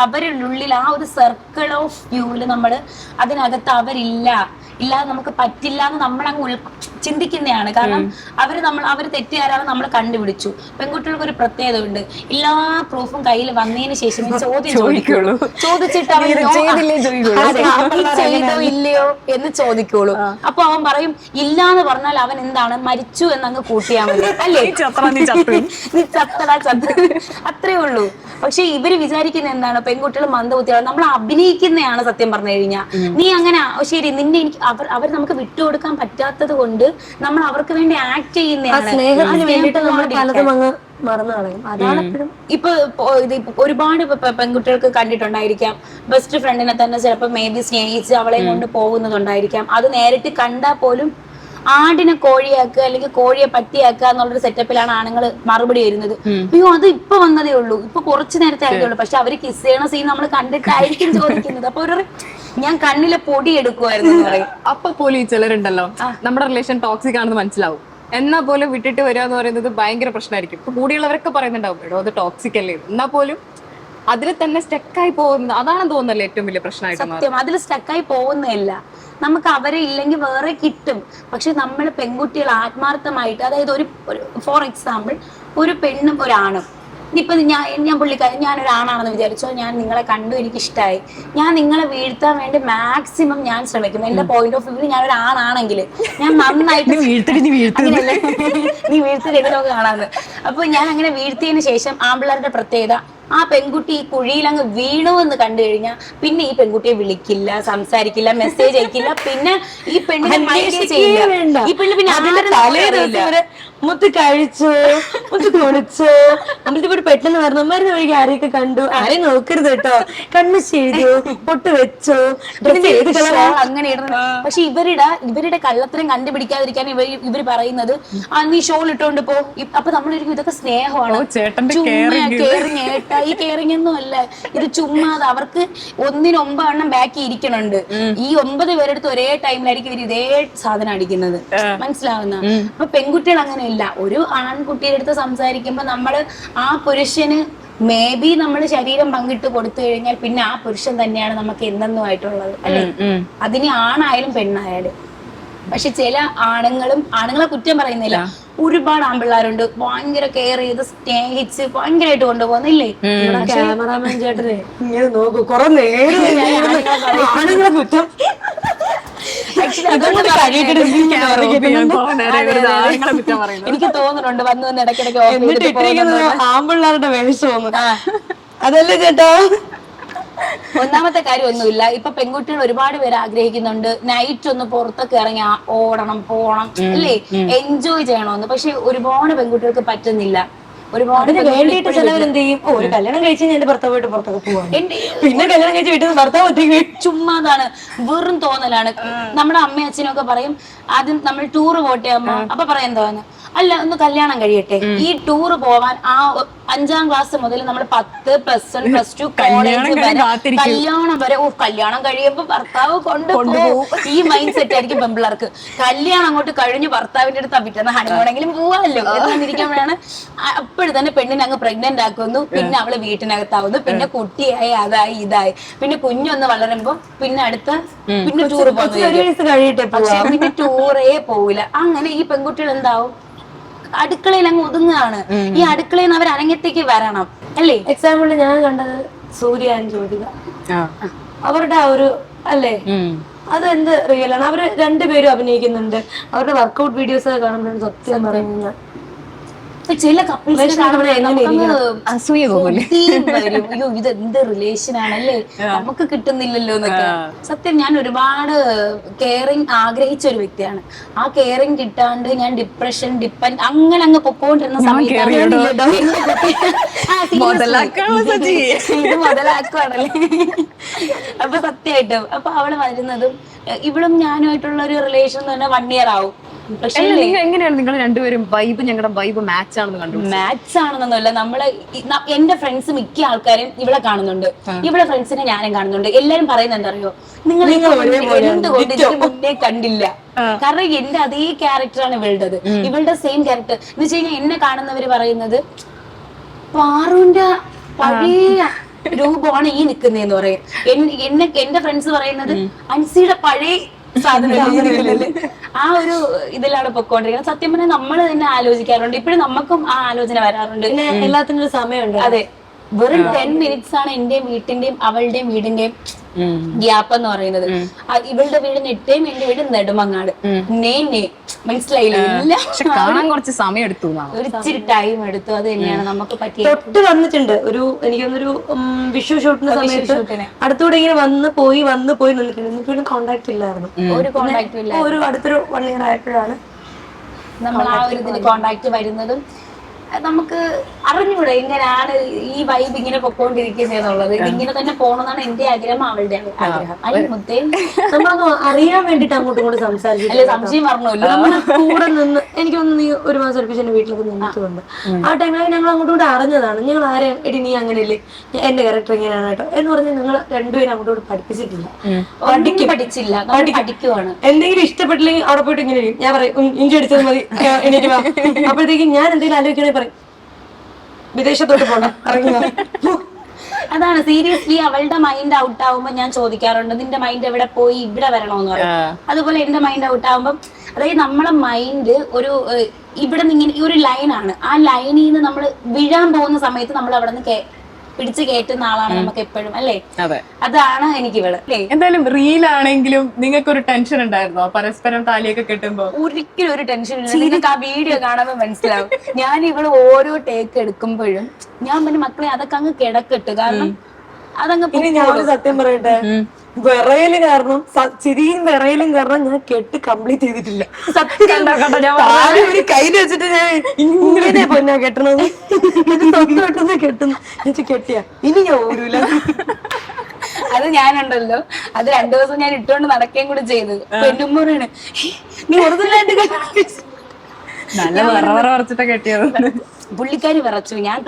അവരുള്ളിൽ ആ ഒരു സർക്കിൾ ഓഫ് വ്യൂവിൽ നമ്മൾ അതിനകത്ത് അവരില്ല. ഇല്ലാതെ നമുക്ക് പറ്റില്ല എന്ന് നമ്മൾ അങ്ങ് ഉൾ ചിന്തിക്കുന്നതാണ് കാരണം അവർ നമ്മൾ അവർ തെറ്റുകാരാണ് നമ്മൾ കണ്ടുപിടിച്ചു. പെൺകുട്ടികൾക്ക് ഒരു പ്രത്യേകത ഉണ്ട് എല്ലാ പ്രൂഫും കയ്യിൽ വന്നതിന് ശേഷം ചോദ്യം ചോദിക്കുള്ളൂ. ചോദിച്ചിട്ട് അവൻ ചെയ്തോ ഇല്ലയോ എന്ന് ചോദിക്കുള്ളൂ. അപ്പൊ അവൻ പറയും ഇല്ല എന്ന് പറഞ്ഞാൽ അവൻ എന്താണ്? മരിച്ചു എന്നങ്ങ് കൂട്ടിയാ മതി. *laughs* അല്ലേ. നീ ചത്തടാ ചത്ത. *laughs* അത്രേ ഉള്ളൂ. പക്ഷെ ഇവർ വിചാരിക്കുന്ന എന്താണ്? പെൺകുട്ടികൾ മന്ദബുദ്ധിയാണ് നമ്മൾ അഭിനയിക്കുന്നതാണ് സത്യം പറഞ്ഞു കഴിഞ്ഞാൽ നീ അങ്ങനെ ശരി നിന്നെ എനിക്ക് അവർ അവർ നമുക്ക് വിട്ടുകൊടുക്കാൻ പറ്റാത്തത് കൊണ്ട് നമ്മൾ അവർക്ക് വേണ്ടി ആക്ട് ചെയ്യുന്ന ചെയ്യുന്നതാണ് സ്നേഹത്തിന് വേണ്ടിയിട്ട് നമ്മൾ സ്നേഹത്തിന് പലതും അങ്ങ് മറന്നു കളയും. അതാണ് എപ്പോഴും ഇപ്പൊ ഇത് ഒരുപാട് പെൺകുട്ടികൾക്ക് കണ്ടിട്ടുണ്ടായിരിക്കാം. ബെസ്റ്റ് ഫ്രണ്ടിനെ തന്നെ ചിലപ്പോൾ മേ ബി സ്നേഹിച്ച് അവളെ കൊണ്ട് പോകുന്നതുണ്ടായിരിക്കാം. അത് നേരിട്ട് കണ്ടാൽ പോലും ആടിനെ കോഴിയാക്കുക അല്ലെങ്കിൽ കോഴിയെ പട്ടിയാക്കുക എന്നുള്ളൊരു സെറ്റപ്പിലാണ് ആണുങ്ങൾ മറുപടി വരുന്നത്. അയ്യോ അത് ഇപ്പൊ വന്നതേ ഉള്ളൂ. ഇപ്പൊ കുറച്ചു നേരത്തെ ആയതേ ഉള്ളൂ. പക്ഷെ അവർ കിസ് ചെയ്യണ സീൻ നമ്മൾ കണ്ടിട്ടായിരിക്കും ചോദിക്കുന്നത്. അപ്പൊ ഒരു ഞാൻ കണ്ണിലെ പൊടി എടുക്കുമായിരുന്നു പറയും. അപ്പൊ പോലും ചിലരുണ്ടല്ലോ. നമ്മുടെ റിലേഷൻ ടോക്സിക് ആണെന്ന് മനസ്സിലാവും. എന്നാ പോലും വിട്ടിട്ട് വരിക എന്ന് പറയുന്നത് ഭയങ്കര പ്രശ്നമായിരിക്കും. ഇപ്പൊ കൂടിയുള്ളവരൊക്കെ പറയുന്നുണ്ടാവും എടോ അത് ടോക്സിക് അല്ലേ? എന്നാ പോലും അതിൽ തന്നെ സ്റ്റക്കായി പോകുന്നത് അതാണ് തോന്നുന്നല്ലേ ഏറ്റവും വലിയ പ്രശ്നമായിട്ട്. സത്യം. അതിൽ സ്റ്റക്കായി പോകുന്നില്ല നമുക്ക് അവരെ ഇല്ലെങ്കിൽ വേറെ കിട്ടും. പക്ഷെ നമ്മൾ പെൺകുട്ടികൾ ആത്മാർത്ഥമായിട്ട് അതായത് ഒരു ഫോർ എക്സാമ്പിൾ ഒരു പെണ്ണും ഒരാണും ഇപ്പൊ ഞാൻ ഞാൻ പുള്ളിക്കാരൻ ഞാൻ ഒരു ആണാണെന്ന് വിചാരിച്ചോ ഞാൻ നിങ്ങളെ കണ്ടു എനിക്ക് ഇഷ്ടമായി ഞാൻ നിങ്ങളെ വീഴ്ത്താൻ വേണ്ടി മാക്സിമം ഞാൻ ശ്രമിക്കും. എന്റെ പോയിന്റ് ഓഫ് വ്യൂ ഞാൻ ഒരു ആണാണെങ്കിൽ ഞാൻ നന്നായിട്ട് നീ വീഴ്ത്തി. *laughs* എനിക്ക് കാണാന്ന്. അപ്പൊ ഞാൻ അങ്ങനെ വീഴ്ത്തിയതിന് ശേഷം ആമ്പിള്ളേരുടെ പ്രത്യേകത ആ പെൺകുട്ടി ഈ കുഴിയിൽ അങ്ങ് വീണു എന്ന് കണ്ടു കഴിഞ്ഞാൽ പിന്നെ ഈ പെൺകുട്ടിയെ വിളിക്കില്ല സംസാരിക്കില്ല മെസ്സേജ് അയക്കില്ല പിന്നെ ഈ പെണ്ണിനെ മൈൻഡ് ചെയ്യില്ല. ഈ പെണ്ണ് പിന്നെ മുത്ത് കഴിച്ചു മുത്ത് കുളിച്ചോ പെട്ടെന്ന് പറഞ്ഞു മരുന്ന് വഴിക്ക് ആരെയൊക്കെ കണ്ടു. ആരെയും നോക്കരുത് കേട്ടോ. കണ്ണ് ചെയ്തു പൊട്ട് വെച്ചോ. ഡ്രസ് ഏത് ഷോ കളറാ അങ്ങനെ പക്ഷെ ഇവരുടെ ഇവരുടെ കള്ളത്തരം കണ്ടുപിടിക്കാതിരിക്കാൻ ഇവർ ഇവർ പറയുന്നത് ആ നീ ഷോൾ ഇട്ടോണ്ട് പോ. അപ്പൊ നമ്മളിരിക്കും ഇതൊക്കെ സ്നേഹമാണ്. ഏട്ടാ, ഈ കെയറിംഗ് ഒന്നും അല്ല ഇത് ചുമ്മാ അത് അവർക്ക് ഒന്നിന് ഒമ്പതെണ്ണം ബാക്കി ഇരിക്കണുണ്ട്. ഈ ഒമ്പത് പേരെടുത്ത് ഒരേ ടൈമിലായിരിക്കും ഇവർ ഇതേ സാധനം അടിക്കുന്നത്. മനസ്സിലാവുന്ന? അപ്പൊ പെൺകുട്ടികൾ അങ്ങനെയല്ല. ഒരു ആൺകുട്ടിയുടെ അടുത്ത് സംസാരിക്കുമ്പോ നമ്മൾ ആ പുരുഷന് മേ ബി നമ്മൾ ശരീരം പങ്കിട്ട് കൊടുത്തു കഴിഞ്ഞാൽ പിന്നെ ആ പുരുഷൻ തന്നെയാണ് നമുക്ക് എന്നെന്നുമായിട്ടുള്ളത് അല്ലെ. അതിന് ആണായാലും പെണ്ണായാലും. പക്ഷെ ചില ആണുങ്ങളും ആണുങ്ങളെ കുറ്റം പറയുന്നില്ല. ഒരുപാട് ആൺപിള്ളേരുണ്ട്. ഭയങ്കര കെയർ ചെയ്ത് സ്നേഹിച്ച് ഭയങ്കരമായിട്ട് കൊണ്ടുപോകുന്നില്ലേ? നമ്മുടെ ക്യാമറാമാൻ ചേട്ടനെ. ഇങ്ങനെ നോക്കൂ കുറെ നേരം *laughs* ആണുങ്ങളെ കുറ്റം എനിക്ക് തോന്നുന്നുണ്ട്. വന്ന് വന്ന് ഇടയ്ക്കിടയ്ക്ക് എന്നിട്ട് ഇട്ടിരിക്കുന്നത്. ആമ്പിള്ളേരുടെ വേഷമൊന്നും അതല്ലേ ചേട്ടാ? ഒന്നാമത്തെ കാര്യം ഒന്നുമില്ല. ഇപ്പൊ പെൺകുട്ടികൾ ഒരുപാട് പേര് ആഗ്രഹിക്കുന്നുണ്ട്. നൈറ്റ് ഒന്ന് പുറത്തൊക്കെ ഇറങ്ങി ഓടണം പോണം. അല്ലേ? എൻജോയ് ചെയ്യണമെന്ന്. പക്ഷെ ഒരുപാട് പെൺകുട്ടികൾക്ക് പറ്റുന്നില്ല. ഒരുപാട് വേണ്ടിയിട്ട് ചിലവർ എന്ത് ചെയ്യും? ഓ, ഒരു കല്യാണം കഴിച്ച് എന്റെ ഭർത്താവായിട്ട് പുറത്തൊക്കെ പോവാം. പിന്നെ കല്യാണം കഴിച്ച് വീട്ടിൽ ഭർത്താവ് ഒറ്റയ്ക്ക് ചുമ്മാതാണ് വെറും തോന്നലാണ്. നമ്മുടെ അമ്മയും അച്ഛനും ഒക്കെ പറയും ആദ്യം നമ്മൾ ടൂർ പോട്ടെ അമ്മ. അപ്പൊ പറയാൻ തോന്നുന്നു അല്ല ഒന്ന് കല്യാണം കഴിയട്ടെ. ഈ ടൂർ പോവാൻ ആ അഞ്ചാം ക്ലാസ് മുതൽ നമ്മൾ പത്ത് plus one plus two college വരെ കല്യാണം വരെ ഓ കല്യാണം കഴിയുമ്പോ ഭർത്താവ് കൊണ്ടുപോകും. ഈ മൈൻഡ് സെറ്റ് ആയിരിക്കും പെമ്പിള്ളേർക്ക്. കല്യാണം അങ്ങോട്ട് കഴിഞ്ഞ് ഭർത്താവിന്റെ അടുത്ത് പിറ്റേന്ന് ഹണിമൂണെങ്കിലും പോവാല്ലോ. എന്നിരിക്കുമ്പോഴാണ് അപ്പോഴും തന്നെ പെണ്ണിനെ അങ്ങ് പ്രഗ്നന്റ് ആക്കുന്നു. പിന്നെ അവൾ വീട്ടിനകത്താവുന്നു. പിന്നെ കുട്ടിയായി അതായി ഇതായി. പിന്നെ കുഞ്ഞൊന്ന് വളരുമ്പോ പിന്നെ അടുത്ത പിന്നെ ടൂർ പോകുന്നു പക്ഷെ പിന്നെ ടൂറേ പോവില്ല. അങ്ങനെ ഈ പെൺകുട്ടികൾ എന്താവും? അടുക്കളയിൽ അങ്ങ് ഒതുങ്ങുകയാണ് ഈ അടുക്കളയിൽ നിന്ന് അവർ അരങ്ങത്തേക്ക് വരണം അല്ലേ? എക്സാമ്പിൾ ഞാൻ കണ്ടത് സൂര്യ ജ്യോതിക. അവരുടെ ആ ഒരു അല്ലേ? അത് അതെന്ത് റിയൽ ആണ് അവർ രണ്ടുപേരും അഭിനയിക്കുന്നുണ്ട്. അവരുടെ വർക്കൗട്ട് വീഡിയോസ് ഒക്കെ കാണുമ്പോഴും സത്യം ഇപ്പൊ ചില കപ്പിൾസ് അസൂയ അയ്യോ ഇത് എന്ത് റിലേഷൻ ആണല്ലേ? നമുക്ക് കിട്ടുന്നില്ലല്ലോ എന്നൊക്കെ. സത്യം ഞാൻ ഒരുപാട് കെയറിങ് ആഗ്രഹിച്ച ഒരു വ്യക്തിയാണ്. ആ കെയറിങ് കിട്ടാണ്ട് ഞാൻ ഡിപ്രഷൻ ഡിപ്പൻ അങ്ങനെ അങ്ങ് പൊക്കോണ്ടിരുന്ന. ഇത് മുതലാക്കുവാണല്ലേ? അപ്പൊ സത്യമായിട്ടും അപ്പൊ അവൾ വരുന്നതും ഇവളും ഞാനുമായിട്ടുള്ള ഒരു റിലേഷൻ തന്നെ പറഞ്ഞാൽ വൺ ഇയർ ആവും. എങ്ങനെയാണ് നിങ്ങൾ രണ്ടുപേരും വൈബ് ഞങ്ങളുടെ വൈബ് മാച്ച് ആണെന്ന് കണ്ടു? മാച്ച് ആണെന്നൊന്നുമല്ല നമ്മൾ എന്റെ ഫ്രണ്ട്സ് മിക്ക ആൾക്കാരും ഇവിടെ കാണുന്നുണ്ട്. ഇവിടെ ഫ്രണ്ട്സിനെ ഞാനും കാണുന്നുണ്ട്. എല്ലാരും പറയുന്നത് എന്താ നിങ്ങൾ എന്തുകൊണ്ട് മുന്നേ കണ്ടില്ല? കാരണം എന്റെ അതേ ക്യാരക്ടറാണ് ഇവളുടേത്. ഇവളുടെ സെയിം ക്യാരക്ടർ എന്ന് വെച്ച് കഴിഞ്ഞാൽ എന്നെ കാണുന്നവര് പറയുന്നത് പാറുവിന്റെ പഴയ രൂപമാണ് ഈ നിക്കുന്നതെന്ന് പറയും. എന്നെ എന്റെ ഫ്രണ്ട്സ് പറയുന്നത് അൻസിയുടെ പഴയ സാധനം ആ ഒരു ഇതിലാണ് പൊക്കോണ്ടിരിക്കുന്നത്. സത്യം പറഞ്ഞാൽ നമ്മൾ തന്നെ ആലോചിക്കാറുണ്ട്. ഇപ്പോഴും നമുക്കും ആ ആലോചന വരാറുണ്ട്. എല്ലാത്തിനും ഒരു സമയമുണ്ട്. അതെ. വെറും ടെൻ മിനിറ്റ്സ് ആണ് എന്റെയും വീട്ടിന്റെയും അവളുടെയും വീടിന്റെയും ഗ്യാപ്പ് എന്ന് പറയുന്നത്. ആ, ഇവളുടെ വീട് നെട്ടേം എന്റെ വീട് നെടുമങ്ങാട്. നേ നേ. മനസ്സിലായില്ല? എല്ലാം കാണാൻ കുറച്ച് സമയം എടുത്തു ഒരിച്ചിരി ഒരു ഇച്ചിരി ടൈം എടുത്തു. അത് തന്നെയാണ് നമുക്ക് പറ്റിയത് തൊട്ട് വന്നിട്ടുണ്ട്. ഒരു എനിക്കൊന്നൊരു വിഷു ഷൂട്ടിന്റെ സമയത്ത് ഷൂട്ടിന്. അടുത്തൂടെ ഇങ്ങനെ വന്ന് പോയി വന്ന് പോയി നിന്നിട്ടുണ്ട്. എന്നിട്ട് പിന്നെ കോണ്ടാക്ട് ഇല്ലായിരുന്നു. ഒരു കോണ്ടാക്ട് ഇല്ല ഒരു അടുത്തൊരു വൺ ഇയർ ആയപ്പോഴാണ് നമ്മൾ ആ ഒരു ഇതിന് കോണ്ടാക്ട് വരുന്നതും നമുക്ക് അറിഞ്ഞൂടെ ഇങ്ങനെയാണ് ഈ വൈബ് ഇങ്ങനെ പൊക്കോണ്ടിരിക്കുന്നത് ഇങ്ങനെ തന്നെ പോകണമെന്നാണ് എന്റെ ആഗ്രഹം അവളുടെ ആഗ്രഹം. മുത്തേ നമ്മളൊന്ന് അറിയാൻ വേണ്ടിട്ട് അങ്ങോട്ടും ഇങ്ങോട്ടും സംസാരിച്ചു അല്ലെ സംശയം പറഞ്ഞല്ലോ നമ്മൾ കൂടെ നിന്ന് എനിക്കൊന്ന് നീ ഒരു മാസം ഒരുപ്പിച്ച് എന്റെ വീട്ടിലൊക്കെ നിന്നിട്ടുണ്ട്. ആ ടൈമിൽ ഞങ്ങൾ അങ്ങോട്ടും കൂടെ അറിഞ്ഞതാണ്. ഞങ്ങൾ ആരെ എടി നീ അങ്ങനെയല്ലേ? എന്റെ ക്യാരക്ടർ ഇങ്ങനെയാണ് കേട്ടോ. എന്ന് പറഞ്ഞ് നിങ്ങൾ രണ്ടുപേരും അങ്ങോട്ടും കൂടെ പഠിപ്പിച്ചിട്ടില്ല. പഠിച്ചില്ല. പഠിക്കുവാണ്. എന്തെങ്കിലും ഇഷ്ടപ്പെട്ടില്ലെങ്കിൽ അവിടെ പോയിട്ട് ഇങ്ങനെ. ഞാൻ പറയും "ഉം, ഇഞ്ചി അടിച്ചത് മതി. എനിക്ക് അപ്പോഴത്തേക്കും ഞാൻ എന്തെങ്കിലും ആലോചിക്കണേ വിദേശത്തോട്ട് പോണം. ഇറങ്ങി വാ." അതാണ് സീരിയസ്ലി അവളുടെ മൈൻഡ് ഔട്ട് ആവുമ്പോ ഞാൻ ചോദിക്കാറുണ്ട് നിന്റെ മൈൻഡ് എവിടെ പോയി? ഇവിടെ വരണോന്ന് പറയും. അതുപോലെ എന്റെ മൈൻഡ് ഔട്ട് ആവുമ്പം അതായത് നമ്മളെ മൈൻഡ് ഒരു ഇവിടെ നിന്ന് ഇങ്ങനെ ഈ ഒരു ലൈനാണ് ആ ലൈനിൽ നിന്ന് നമ്മൾ വീഴാൻ പോകുന്ന സമയത്ത് നമ്മൾ അവിടെ നിന്ന് പിടിച്ചു കയറ്റുന്ന ആളാണ് നമുക്ക് എപ്പോഴും അല്ലേ? അതെ. അതാണ് എനിക്ക് ഇവൾ എന്തായാലും റീൽ ആണെങ്കിലും നിങ്ങൾക്ക് ഒരു ടെൻഷൻ ഉണ്ടായിരുന്നോ? പരസ്പരം താലിയൊക്കെ കെട്ടുമ്പോ ഒരിക്കലും ഒരു ടെൻഷൻ ഇല്ല. നിങ്ങൾക്ക് ആ വീഡിയോ കാണുമ്പോൾ മനസ്സിലാവും. ഞാൻ ഇവൾ ഓരോ ടേക്ക് എടുക്കുമ്പോഴും ഞാൻ പിന്നെ മക്കളെ അതൊക്കെ അങ്ങ് കിടക്കിട്ട്. കാരണം അതങ്ങ് ഞാൻ സത്യം പറയട്ടെ? വിറയൽ കാരണം ചിരിയും വിറയലും കാരണം ഞാൻ കെട്ട് കംപ്ലീറ്റ് ചെയ്തിട്ടില്ല. സത്യം ഒരു കയ്യിൽ വെച്ചിട്ട് ഞാൻ ഇങ്ങനെ പൊന്നാ കെട്ടണത്. തൊട്ട് വെട്ടുന്ന കെട്ടുന്നു. എന്നിട്ട് കെട്ടിയ. ഇനി ഞാൻ ഓരൂല. അത് ഞാനുണ്ടല്ലോ. അത് രണ്ടു ദിവസം ഞാൻ ഇട്ടുകൊണ്ട് നടക്കുകയും കൂടി ചെയ്തത്. പെണ്ണുമ്മൂറാണ് നീ ഒറിജിനലായിട്ട് നല്ല വറ വറ വറച്ചിട്ടാ കെട്ടിയത്. *laughs* പുള്ളിക്കാരി വിറച്ചു. ഞാൻ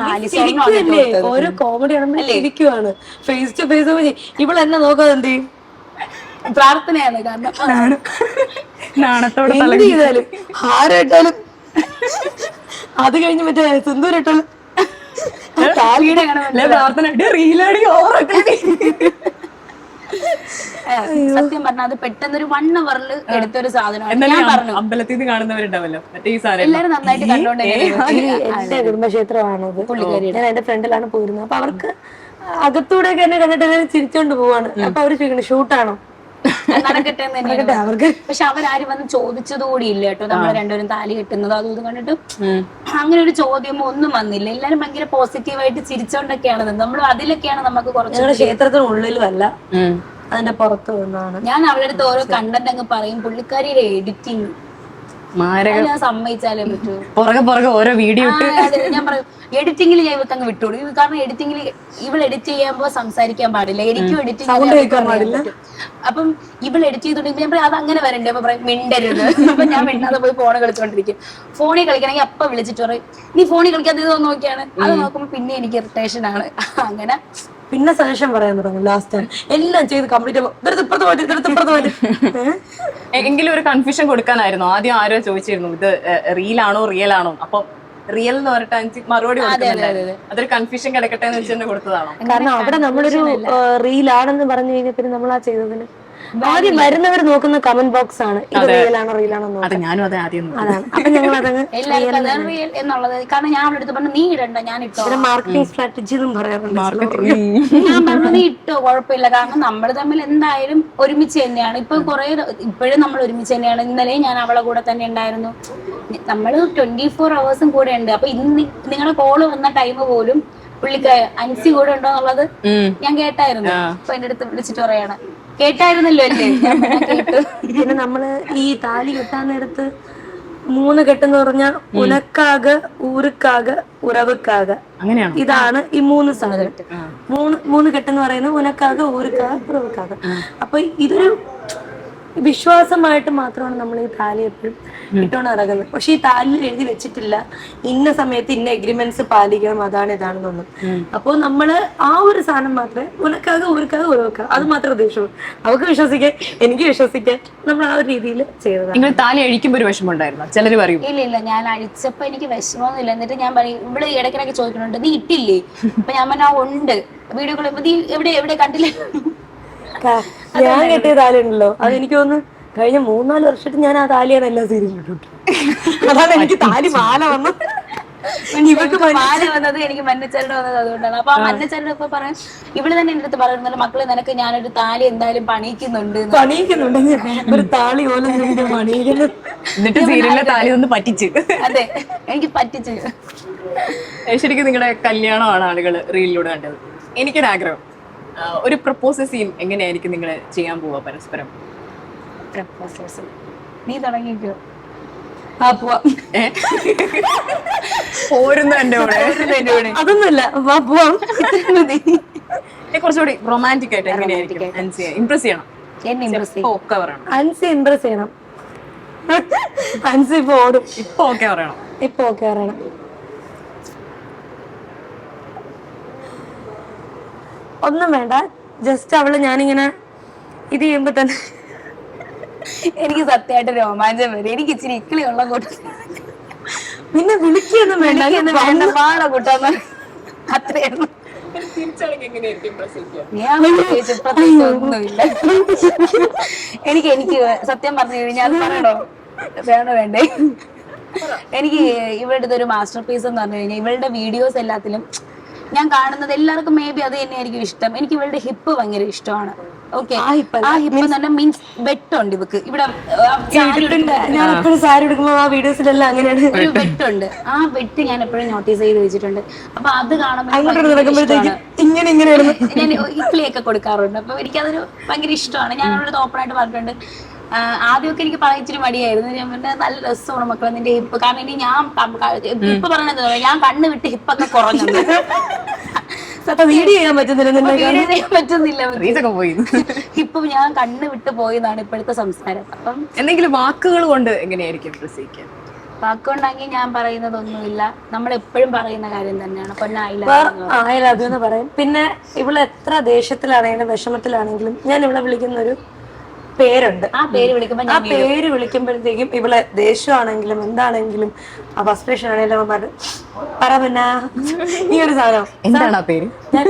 ഓരോ കോമഡി ഇരിക്കുവാണ് ഫേസ് ടു ഫേസ് ഇവൾ എന്നെ നോക്കാതെ എന്ത് ചെയ്യും? പ്രാർത്ഥനയാണ് കാരണം. നാണത്തോടെ എന്ത് ചെയ്താലും. ഹാരിട്ടാലും അത് കഴിഞ്ഞ് മറ്റേ സിന്ദൂരിട്ടാലും പ്രാർത്ഥന റീലടി ഓവറൊക്കെ സത്യം പറഞ്ഞാൽ അത് പെട്ടെന്ന് ഒരു വൺ അവറിൽ എടുത്തൊരു സാധനമാണ്. ഞാൻ പറഞ്ഞു. അമ്പലത്തിൽ നിന്ന് കാണുന്നവരുണ്ടാവല്ലോ. മറ്റേ ഈ സാധനം. എല്ലാരും നന്നായിട്ട് കണ്ടോണ്ട് എന്റെ കുടുംബക്ഷേത്രമാണ് ഞാൻ എന്റെ ഫ്രണ്ടിലാണ് പോയിരുന്നത്. അപ്പൊ അവർക്ക് അകത്തൂടെ ഒക്കെ എന്നെ കണ്ടിട്ട് എല്ലാവരും ചിരിച്ചോണ്ട് പോവാണ്. അപ്പൊ അവർ ചോദിക്കണം ഷൂട്ടാണോ? നടക്കട്ടെ എന്ന് തന്നെയാണ് അവർക്ക്. പക്ഷെ അവരാരും വന്ന് ചോദിച്ചത് കൂടി ഇല്ല കേട്ടോ നമ്മൾ രണ്ടുപേരും താലി കെട്ടുന്നത്. അതും ഇത് കണ്ടിട്ട് അങ്ങനെ ഒരു ചോദ്യമോ ഒന്നും വന്നില്ല. എല്ലാരും ഭയങ്കര പോസിറ്റീവായിട്ട് ചിരിച്ചോണ്ടൊക്കെയാണ്. നമ്മൾ അതിലൊക്കെയാണ് നമുക്ക് കുറച്ച് ക്ഷേത്രത്തിനുള്ളിലും അല്ല. അതിന്റെ പുറത്ത് നിന്നാണ്. ഞാൻ അവളുടെ അടുത്ത് ഓരോ കണ്ടന്റ് അങ്ങ് പറയും. പുള്ളിക്കാരിയുടെ എഡിറ്റിംഗ് മാരക ഞാൻ സമ്മതിച്ചാലേ പറ്റൂ. പുറകെ പുറകെ ഓരോ വീഡിയോ ഇട്ട്. ഞാൻ പറയും എഡിറ്റിംഗിൽ ഞാൻ ഇവക്ക് അങ്ങ് വിട്ടോളൂ കാരണം എഡിറ്റിംഗിൽ ഇവൾ എഡിറ്റ് ചെയ്യുമ്പോ സംസാരിക്കാൻ പാടില്ല. എനിക്കും എഡിറ്റിംഗ്. അപ്പം ഇവൾ എഡിറ്റ് ചെയ്തോണ്ടെങ്കിൽ ഞാൻ പറയും അത് അങ്ങനെ വരണ്ടേ? അപ്പൊ പറയും മിണ്ടരുത്. അപ്പൊ ഞാൻ മിണ്ടാതെ പോയി ഫോണ് കളിച്ചോണ്ടിരിക്കും. ഫോണിൽ കളിക്കണമെങ്കിൽ അപ്പൊ വിളിച്ചിട്ട് പറയും നീ ഫോണിൽ കളിക്കാതെ ഇത് നോക്കിയാണ്. അത് നോക്കുമ്പോ പിന്നെ എനിക്ക് ഇറിറ്റേഷൻ ആണ്. അങ്ങനെ പിന്നെ സജഷൻ പറയാൻ തുടങ്ങും ലാസ്റ്റ് ടൈം എല്ലാം ചെയ്ത് കംപ്ലീറ്റ് ഇതെടുത്ത് ഇപ്പുറത്ത് പോയിട്ട് ഇതെടുത്ത് ഇപ്പുറത്ത് പോയിട്ട് *laughs* എങ്കിലും ഒരു കൺഫ്യൂഷൻ കൊടുക്കാനായിരുന്നു. ആദ്യം ആരോ ചോദിച്ചിരുന്നു ഇത് റീൽ ആണോ റിയൽ ആണോ? അപ്പൊ റിയൽ എന്ന് പറഞ്ഞിട്ട് മറുപടി അതൊരു കൺഫ്യൂഷൻ കിടക്കട്ടെ എന്ന് വെച്ച് തന്നെ കൊടുത്തതാണോ? കാരണം അവിടെ നമ്മളൊരു റീലാണെന്ന് പറഞ്ഞു കഴിഞ്ഞാൽ പിന്നെ നമ്മൾ ആ ചെയ്തതിന് ആദ്യം വരുന്നവർ നോക്കുന്ന കമന്റ് ബോക്സ് ആണ്. ഇത് റിയലാണോ റിയലാണോ നോക്കുന്നത് അത് ഞാനും അതെ ആദ്യം നോക്കും. അതാണ്. അപ്പൊ ഞങ്ങൾ അതങ്ങ് *laughs* എല്ലാവർക്കും റിയൽ എന്നുള്ളത്. കാരണം ഞാൻ അവളുടെ അടുത്ത് പറഞ്ഞു നീ ഇടണ്ട ഞാൻ ഇട്ടോ. മാർക്കറ്റിംഗ് സ്ട്രാറ്റജി എന്നും പറയാറുണ്ട്. *laughs* ഞാൻ പറഞ്ഞു നീ ഇട്ടോ കുഴപ്പമില്ല. കാരണം നമ്മൾ തമ്മിൽ എന്തായാലും ഒരുമിച്ച് തന്നെയാണ്. ഇപ്പൊ കുറെ ഇപ്പോഴും നമ്മൾ ഒരുമിച്ച് തന്നെയാണ്. ഇന്നലെ ഞാൻ അവളെ കൂടെ തന്നെ ഉണ്ടായിരുന്നു. നമ്മൾ ട്വന്റി ഫോർ അവേഴ്സും കൂടെ ഉണ്ട്. അപ്പൊ ഇന്ന് നിങ്ങളുടെ കോൾ വന്ന ടൈം പോലും പുള്ളിക്ക് അൻസി കൂടെ ഉണ്ടോ എന്നുള്ളത് ഞാൻ കേട്ടായിരുന്നു. അപ്പൊ എന്റെ അടുത്ത് വിളിച്ചിട്ട് പറയാണ്. കേട്ടായിരുന്നല്ലോ അല്ലേ? *laughs* പിന്നെ നമ്മൾ ഈ താലി കെട്ടാൻ നേരത്ത് മൂന്ന് കെട്ടെന്ന് പറഞ്ഞ ഉനക്കാക ഊരുക്കാക ഉറവുക്കാക. ഇതാണ് ഈ മൂന്ന് സാധനം. മൂന്ന് മൂന്ന് കെട്ടെന്ന് പറയുന്നത് ഉനക്കാക ഊരുക്കാക ഉറവുക്കാക. അപ്പൊ ഇതൊരു വിശ്വാസമായിട്ട് മാത്രമാണ് നമ്മൾ ഈ താലി എപ്പോഴും ഇട്ടോണ്ട് നടക്കുന്നത്. പക്ഷെ ഈ താലിയിൽ എഴുതി വെച്ചിട്ടില്ല. ഇന്ന സമയത്ത് ഇന്ന എഗ്രിമെന്റ്സ് പാലിക്കണം അതാണ് ഇതാണെന്നൊന്നും അപ്പോൾ നമ്മൾ ആ ഒരു സാധനം മാത്രമേ ഉനക്കാക ഊരുക്കാക ഉറവുക്കാക അത് മാത്രമേ ഉദ്ദേശമുള്ളൂ അവർക്ക് വിശ്വസിക്കാൻ എനിക്ക് വിശ്വസിക്കാൻ നമ്മൾ ആ ഒരു രീതിയിൽ ചെയ്തതാണ്. നിങ്ങൾ താലി അഴിക്കുമ്പോൾ ഒരു വിഷമം ഉണ്ടായിരുന്നു ചിലര് പറയും. ഇല്ല ഇല്ല. ഞാൻ അഴിച്ചപ്പോ എനിക്ക് വിഷമമൊന്നുമില്ല. എന്നിട്ട് ഞാൻ പറയും ഇവിടെ ഇടയ്ക്കിടയ്ക്ക് ചോദിക്കുന്നുണ്ട് നീ ഇട്ടില്ലേ? അപ്പൊ ഞാൻ പറഞ്ഞാ ഉണ്ട്. വീഡിയോ കോൾ നീ എവിടെ എവിടെ കണ്ടില്ലേ? ഞാൻ കെട്ടിയ താലി ഉണ്ടല്ലോ. അത് എനിക്ക് തോന്നുന്നു കഴിഞ്ഞ മൂന്നാൽ വർഷമായിട്ട് ഞാൻ ആ താലിയാണ് എല്ലാ സീരിയലും ഇട്ടിട്ട് അതാണ് എനിക്ക് താലി മാല വന്നു ഇവർക്ക് മാല വന്നത് എനിക്ക് മഞ്ഞച്ചരട് വന്നത് അതുകൊണ്ടാണ്. അപ്പൊ ആ മഞ്ഞച്ചരട് ഇപ്പൊ പറയാൻ ഇവിടെ തന്നെ എന്റെ അടുത്ത് പറയുന്നുണ്ട് മക്കളെ നിനക്ക് ഞാനൊരു താലി എന്തായാലും പണിയിക്കുന്നുണ്ട്. എന്ന്." പണിയിക്കുന്നുണ്ടെങ്കിൽ ഒരു താളി പോലെ ഞാൻ എന്നിട്ട് സീരിയലിലെ താലി ഒന്ന് പറ്റിച്ച്. അതെ എനിക്ക് പറ്റിച്ച്. ശരിക്കും നിങ്ങളുടെ കല്യാണമാണ് ആളുകൾ റീലിലൂടെ കണ്ടത്. എനിക്കൊരാഗ്രഹം. ഒരു പ്രപ്പോസൽ സീൻ എങ്ങനെയായിരിക്കും നിങ്ങൾ ചെയ്യാൻ പോവുക പരസ്പരം? പ്രപ്പോസൽസ് നീ തുടങ്ങിക്കോ. ആ പോവാം. ഏ? പോരുന്നു എന്റെ കൂടെ അതൊന്നുമില്ല. വാ പോവാം. *laughs* ഇത്രയും മതി. ഏ, കുറച്ചുകൂടി റൊമാന്റിക് ആയിട്ട്. എങ്ങനെയായിരിക്കും ഇംപ്രസ് ചെയ്യണം. പറയണം. അൻസി ഇംപ്രസ് ചെയ്യണം. അൻസി ഇപ്പൊ ഓടും. ഇപ്പൊ പറയണം. ഇപ്പൊ ഓക്കെ അറിയണം ഒന്നും വേണ്ട. ജസ്റ്റ് അവൾ ഞാനിങ്ങനെ ഇത് ചെയ്യുമ്പോ തന്നെ എനിക്ക് സത്യമായിട്ട് രോമാഞ്ചം വരും. എനിക്ക് ഇച്ചിരി ഇക്കിളി ഉള്ള കൂട്ടം. പിന്നെ വിളിക്കൊന്നും വേണ്ട. വേണ്ട. വാള കൂട്ടാന്ന് അത്രയാണ് എനിക്ക് എനിക്ക് സത്യം പറഞ്ഞു കഴിഞ്ഞാൽ പറയണോ? വേണോ വേണ്ടേ? എനിക്ക് ഇവളുടെ ഒരു മാസ്റ്റർ പീസ് എന്ന് പറഞ്ഞു കഴിഞ്ഞാൽ ഇവളുടെ വീഡിയോസ് എല്ലാത്തിലും ഞാൻ കാണുന്നത് എല്ലാവർക്കും മേ ബി അത് തന്നെയായിരിക്കും ഇഷ്ടം. എനിക്ക് ഇവളുടെ ഹിപ്പ് ഭയങ്കര ഇഷ്ടമാണ്. ഓക്കെ ആ ഹിപ്പ് തന്നെ മീൻസ് വെട്ടുണ്ട് ഇവക്ക്. ഇവിടെ ഞാൻ എപ്പോഴും സാരി എടുക്കുമ്പോ ആ വീഡിയോസിലെല്ലാം അങ്ങനെയാണ്. ഒരു വെട്ടുണ്ട് ആ വെട്ട് ഞാൻ എപ്പോഴും നോട്ടീസ് ചെയ്ത് വെച്ചിട്ടുണ്ട്. അപ്പൊ അത് കാണുമ്പോൾ ഇങ്ങനെ. ഞാൻ ഇക്ലിയൊക്കെ കൊടുക്കാറുണ്ട്. അപ്പൊ എനിക്കതൊരു ഭയങ്കര ഇഷ്ടമാണ്. ഞാൻ അവളോട് ഓപ്പൺ ആയിട്ട് പറഞ്ഞിട്ടുണ്ട്. ആദ്യമൊക്കെ എനിക്ക് പറയാൻ ഇച്ചിരി മടിയായിരുന്നു. ഞാൻ പറഞ്ഞ നല്ല രസമാണ് മക്കളെ നിന്റെ ഹിപ്പ് കാരണം ഇനി ഞാൻ ഹിപ്പ് പറഞ്ഞത് ഞാൻ കണ്ണ് വിട്ട് ഹിപ്പൊക്കെ കുറഞ്ഞു വീഡിയോ ചെയ്യാൻ പറ്റുന്നില്ല പറ്റുന്നില്ല പോയി. ഇപ്പൊ ഞാൻ കണ്ണ് വിട്ട് പോയതാണ് ഇപ്പോഴത്തെ സംസാരം. അപ്പം എന്തെങ്കിലും വാക്കുകൾ കൊണ്ട് എങ്ങനെയായിരിക്കും ഇംപ്രസ് ചെയ്യിക്കുക വാക്കുകൊണ്ടെങ്കിൽ ഞാൻ പറയുന്നതൊന്നുമില്ല. നമ്മൾ എപ്പോഴും പറയുന്ന കാര്യം തന്നെയാണ്. പൊന്നായില്ല എന്ന് പറയും. പിന്നെ ഇവിടെ എത്ര ദേഷ്യത്തിലാണെങ്കിലും വിഷമത്തിലാണെങ്കിലും ഞാൻ ഇവിടെ വിളിക്കുന്ന ഒരു പേരുണ്ട്. ആ പേര് വിളിക്കുമ്പോ ആ പേര് വിളിക്കുമ്പോഴത്തേക്കും ഇവളെ ദേഷ്യമാണെങ്കിലും എന്താണെങ്കിലും ആ ഫസ്ട്രേഷൻ ആണെങ്കിലും പറഞ്ഞു, പറ പിന്നെ ഈ ഒരു സാധനം. എന്താണ് ആ പേര്? ഞാൻ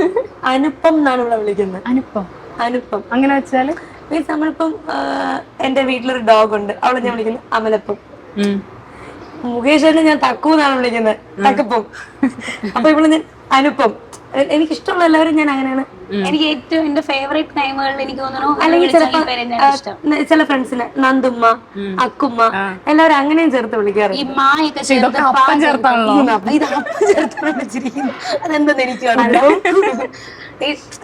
അനുപ്പം എന്നാണ് ഇവിടെ വിളിക്കുന്നത്. അനുപം. അനുപം. അങ്ങനെ വെച്ചാൽ? മീൻസ് നമ്മളിപ്പം എന്റെ വീട്ടിലൊരു ഡോഗ് ഉണ്ട്. അവളെ ഞാൻ വിളിക്കുന്നത് അമലപ്പം. മുകേഷ് ഞാൻ തക്കു എന്നാണ് വിളിക്കുന്നത് തക്കപ്പം. അപ്പൊ ഇവൾ ഞാൻ അനുപം. എനിക്ക് ഇഷ്ടമുള്ള എല്ലാവരും ഞാൻ അങ്ങനെയാണ്. എനിക്ക് ഏറ്റവും എന്റെ ഫേവറേറ്റ് ടൈമുകളിൽ എനിക്ക് തോന്നുന്നു അല്ലെങ്കിൽ ചിലപ്പോ പേര് തന്നെയാണ് ഇഷ്ടം. ചില ഫ്രണ്ട്സിന് നന്ദുമ്മ അക്കുമ്മ എല്ലാവരും അങ്ങനെയും ചേർത്ത് വിളിക്കാറുണ്ട് ഈ മായൊക്കെ ചേർത്ത് അപ്പം. ചേർത്ത് അതെന്തെന്ന് എനിക്ക്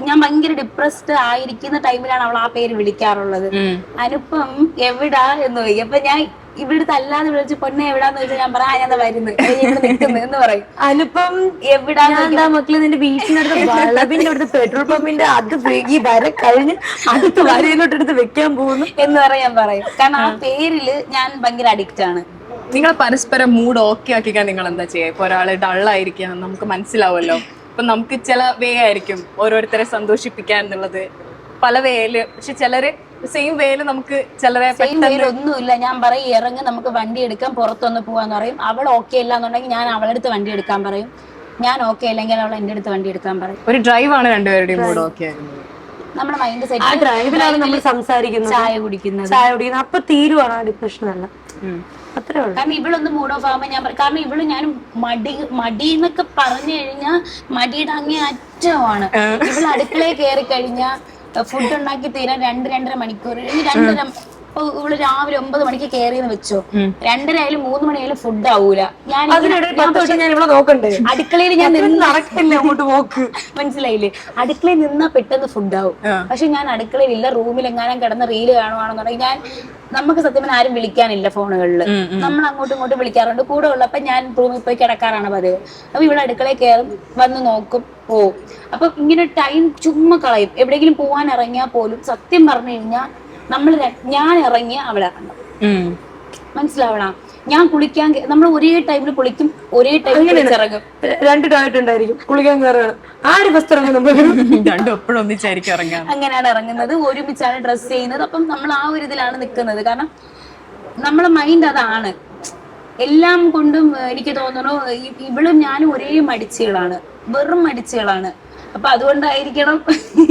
ഞാൻ ഭയങ്കര ഡിപ്രസ്ഡ് ആയിരിക്കുന്ന ടൈമിലാണ് അവൾ ആ പേര് വിളിക്കാറുള്ളത്. അനുപം എവിടാ എന്ന് ചോദിക്കും. അപ്പൊ ഞാൻ ഇവിടുത്തെ അല്ലാതെ വിളിച്ച് പൊന്നെ എവിടാന്ന് ചോദിച്ചാൽ ഞാൻ പറയാം ഞാൻ വരുന്നത് വരുന്നു? നിൽക്കുന്നു എന്ന് പറയും. അനുപ്പം എന്താ മക്കൾ നിന്റെ ബീച്ചിനടുത്ത് വളവിന്റെ അടുത്ത് പെട്രോൾ പമ്പിന്റെ അത് ഈ വര കഴിഞ്ഞ് അടുത്ത് വരയിലോട്ട് എടുത്ത് വെക്കാൻ പോകുന്നു. എന്ന് പറയാൻ ഞാൻ പറയും. കാരണം ആ പേരിൽ ഞാൻ ഭയങ്കര അഡിക്റ്റ് ആണ്. നിങ്ങൾ പരസ്പരം മൂഡ് ഓക്കെ ആക്കിക്കാൻ നിങ്ങൾ എന്താ ചെയ്യുക ഇപ്പൊ ഒരാൾ ഡള്ളായിരിക്കുക നമുക്ക് മനസ്സിലാവുമല്ലോ. ഇപ്പൊ നമുക്ക് ചില വേ ആയിരിക്കും ഓരോരുത്തരെ സന്തോഷിപ്പിക്കാൻ എന്നുള്ളത്. പല വേയിൽ പക്ഷെ ചിലര് സെയിം വേയിൽ നമുക്ക് ചിലരെ സെയിം ഒന്നുമില്ല. ഞാൻ പറയും ഇറങ്ങി നമുക്ക് വണ്ടി എടുക്കാൻ പുറത്തൊന്ന് പോവാന്ന് പറയും. അവൾ ഓക്കെ ഇല്ല എന്നുണ്ടെങ്കിൽ ഞാൻ അവളുടെ അടുത്ത് വണ്ടി എടുക്കാൻ പറയും. ഞാൻ ഓക്കെ അല്ലെങ്കിൽ അവൾ എന്റെ അടുത്ത് വണ്ടി എടുക്കാൻ പറയും. ഒരു ഡ്രൈവ് ആണ് രണ്ടുപേരുടെയും മൂഡ് ഓക്കെ നമ്മുടെ മൈൻഡ് ആ സെറ്റ് ഡ്രൈവിലാണ് നമ്മൾ സംസാരിക്കുന്നത്. ചായ കുടിക്കുന്നത്. ചായ കുടിക്കുന്നത്. അപ്പൊ തീരുവാണ് ആ ഡിപ്രഷൻ അല്ല. അത്രേ ഉള്ളൂ. കാരണം ഇവളൊന്ന് മൂഡ് ഓഫ് ആകുമ്പോ ഞാൻ പറയും കാരണം ഇവൾ ഞാൻ മടി മടി എന്നൊക്കെ പറഞ്ഞു കഴിഞ്ഞാൽ മടിയുടെ അങ്ങേ അറ്റമാണ്. ഇവൾ അടുക്കളയിൽ കയറി കഴിഞ്ഞാൽ ഫുഡ് ഉണ്ടാക്കി തീരാൻ രണ്ട് രണ്ടര മണിക്കൂർ രണ്ടര ഇപ്പൊ ഇവൾ രാവിലെ ഒമ്പത് മണിക്ക് കയറിയെന്ന് വെച്ചോ. രണ്ടര ആയാലും മൂന്ന് മണിയായാലും ഫുഡ് ആവൂല. ഞാൻ അടുക്കളയിൽ ഞാൻ നടക്കില്ല അങ്ങോട്ട് പോക്ക്. *laughs* മനസ്സിലായില്ലേ? അടുക്കളയിൽ നിന്നാ പെട്ടെന്ന് ഫുഡ് ആവും. പക്ഷെ ഞാൻ അടുക്കളയിൽ ഇല്ല റൂമിൽ എങ്ങാനും കിടന്ന് റീൽ കാണുവാണെന്നുണ്ടെങ്കിൽ ഞാൻ നമുക്ക് സത്യം പറഞ്ഞാൽ ആരും വിളിക്കാനില്ല ഫോണുകളിൽ നമ്മൾ അങ്ങോട്ടും ഇങ്ങോട്ടും വിളിക്കാറുണ്ട്. കൂടെ ഉള്ളപ്പോ ഞാൻ റൂമിൽ പോയി കിടക്കാറാണ് പതിവ്. അപ്പൊ ഇവിടെ അടുക്കളയിൽ കയറും വന്ന് നോക്കും പോവും. അപ്പൊ ഇങ്ങനെ ടൈം ചുമ്മാ കളയും. എവിടെയെങ്കിലും പോവാൻ ഇറങ്ങിയാൽ പോലും സത്യം പറഞ്ഞു കഴിഞ്ഞാൽ നമ്മൾ ഞാൻ ഇറങ്ങിയ അവിടെ ഇറങ്ങും മനസ്സിലാവണം? ഞാൻ കുളിക്കാൻ നമ്മൾ ഒരേ ടൈമിൽ കുളിക്കും ഒരേ ടൈമിൽ ഇറങ്ങും രണ്ട് ടോയ്ലറ്റ് ഉണ്ടായിരിക്കും. കുളിക്കാൻ ആര് ഫസ്റ്റ് ഇറങ്ങും രണ്ടും എപ്പോഴും ഒന്നിച്ചായിരിക്കും ഇറങ്ങാൻ അങ്ങനെയാണ് ഇറങ്ങുന്നത്. ഒരുമിച്ചാണ് ഡ്രസ്സ് ചെയ്യുന്നത്. അപ്പം നമ്മൾ ആ ഒരു ഇതിലാണ് നിൽക്കുന്നത് കാരണം നമ്മളെ മൈൻഡ് അതാണ്. എല്ലാം കൊണ്ടും എനിക്ക് തോന്നുന്നു ഇവളും ഞാനും ഒരേ മടിച്ചുകളാണ് വെറും മടിച്ചുകളാണ് അപ്പൊ അതുകൊണ്ടായിരിക്കണം.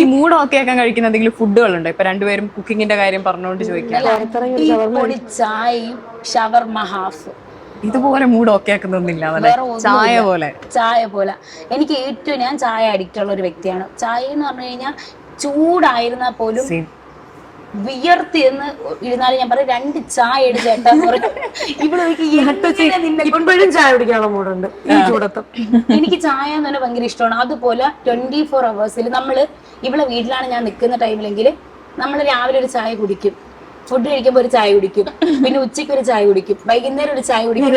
ഈ മൂഡ് ഓക്കെ ആക്കാൻ കഴിക്കുന്ന എന്തെങ്കിലും ഫുഡുകളുണ്ടോ. ഇപ്പൊ രണ്ടുപേരും കുക്കിങ്ങിന്റെ കാര്യം പറഞ്ഞുകൊണ്ട് ചോദിക്കാം. പൊടി ചായയും ഷവർമ ഹാഫ്. ഇതുപോലെ മൂഡ് ഓക്കെ ആക്കുന്നൊന്നില്ല അല്ലേ വേറെ ഒന്നുമില്ല. ചായ പോലെ. ചായ പോലെ. എനിക്ക് ഏറ്റവും ഞാൻ ചായ അഡിക്റ്റ് ഉള്ള ഒരു വ്യക്തിയാണ്. ചായ എന്ന് പറഞ്ഞു കഴിഞ്ഞാൽ ചൂടായിരുന്നാൽ പോലും Same. വിയർത്തി എന്ന് ഇരുന്നാലും ഞാൻ പറയും രണ്ട് ചായ എടുത്ത് ചേട്ടാന്ന് പറയും. ഇവിടെ നിന്നെ കൊണ്ട് ഇപ്പോഴും ചായ കുടിക്കാനുള്ള മൂടുണ്ട് ഈ ചൂടത്തും. എനിക്ക് ചായ എന്ന് പറഞ്ഞാൽ ഭയങ്കര ഇഷ്ടമാണ്. അതുപോലെ ട്വന്റി ഫോർ അവേഴ്സിൽ നമ്മൾ ഇവിടെ വീട്ടിലാണ് ഞാൻ നിൽക്കുന്ന ടൈമിലെങ്കിൽ നമ്മൾ രാവിലെ ഒരു ചായ കുടിക്കും. ഫുഡ് കഴിക്കുമ്പോൾ ഒരു ചായ കുടിക്കും. പിന്നെ ഉച്ചയ്ക്ക് ഒരു ചായ കുടിക്കും. വൈകുന്നേരം ഒരു ചായ കുടിക്കും.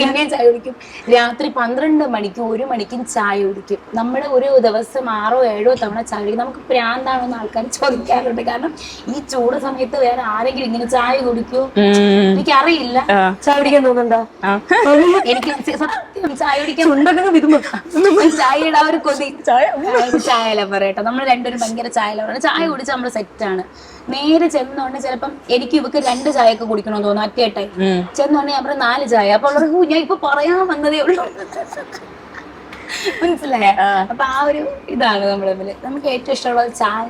പിന്നെ ചായ കുടിക്കും. രാത്രി പന്ത്രണ്ട് മണിക്കും ഒരു മണിക്കും ചായ കുടിക്കും. നമ്മൾ ഒരു ദിവസം ആറോ ഏഴോ തവണ ചായ കുടിക്കും. നമുക്ക് പ്രാന്താണെന്ന് ആൾക്കാർ ചോദിക്കാറുണ്ട്. കാരണം ഈ ചൂട് സമയത്ത് വേറെ ആരെങ്കിലും ഇങ്ങനെ ചായ കുടിക്കൂ? എനിക്കറിയില്ല. ചായ കുടിക്കാൻ തോന്നുന്നുണ്ടോ? എനിക്ക് സത്യം ചായ കുടിക്കാൻ ചായയുടെ ആ ഒരു കൊതി. ചായ ചായ ലവർ കേട്ടോ നമ്മൾ രണ്ടുപേരും ഭയങ്കര ചായ ലവറാണ് ചായ കുടിച്ച് നമ്മൾ സെറ്റാണ് നേരെ ചെന്നോണ്ട് ചിലപ്പം എനിക്ക് ഇവക്ക് രണ്ട് ചായ ഒക്കെ കുടിക്കണമെന്ന് തോന്നുന്നു അറ്റേ ടൈം ചെന്നോണ്ട് ഞാൻ പറഞ്ഞു നാല് ചായ. അപ്പൊ അവർക്ക് ഞാൻ ഇപ്പൊ പറയാൻ വന്നതേ ഉള്ളൂ. മനസ്സിലായ? അപ്പൊ ആ ഒരു ഇതാണ് നമ്മൾ നമുക്ക് ഏറ്റവും ഇഷ്ടമുള്ളത് ചായ.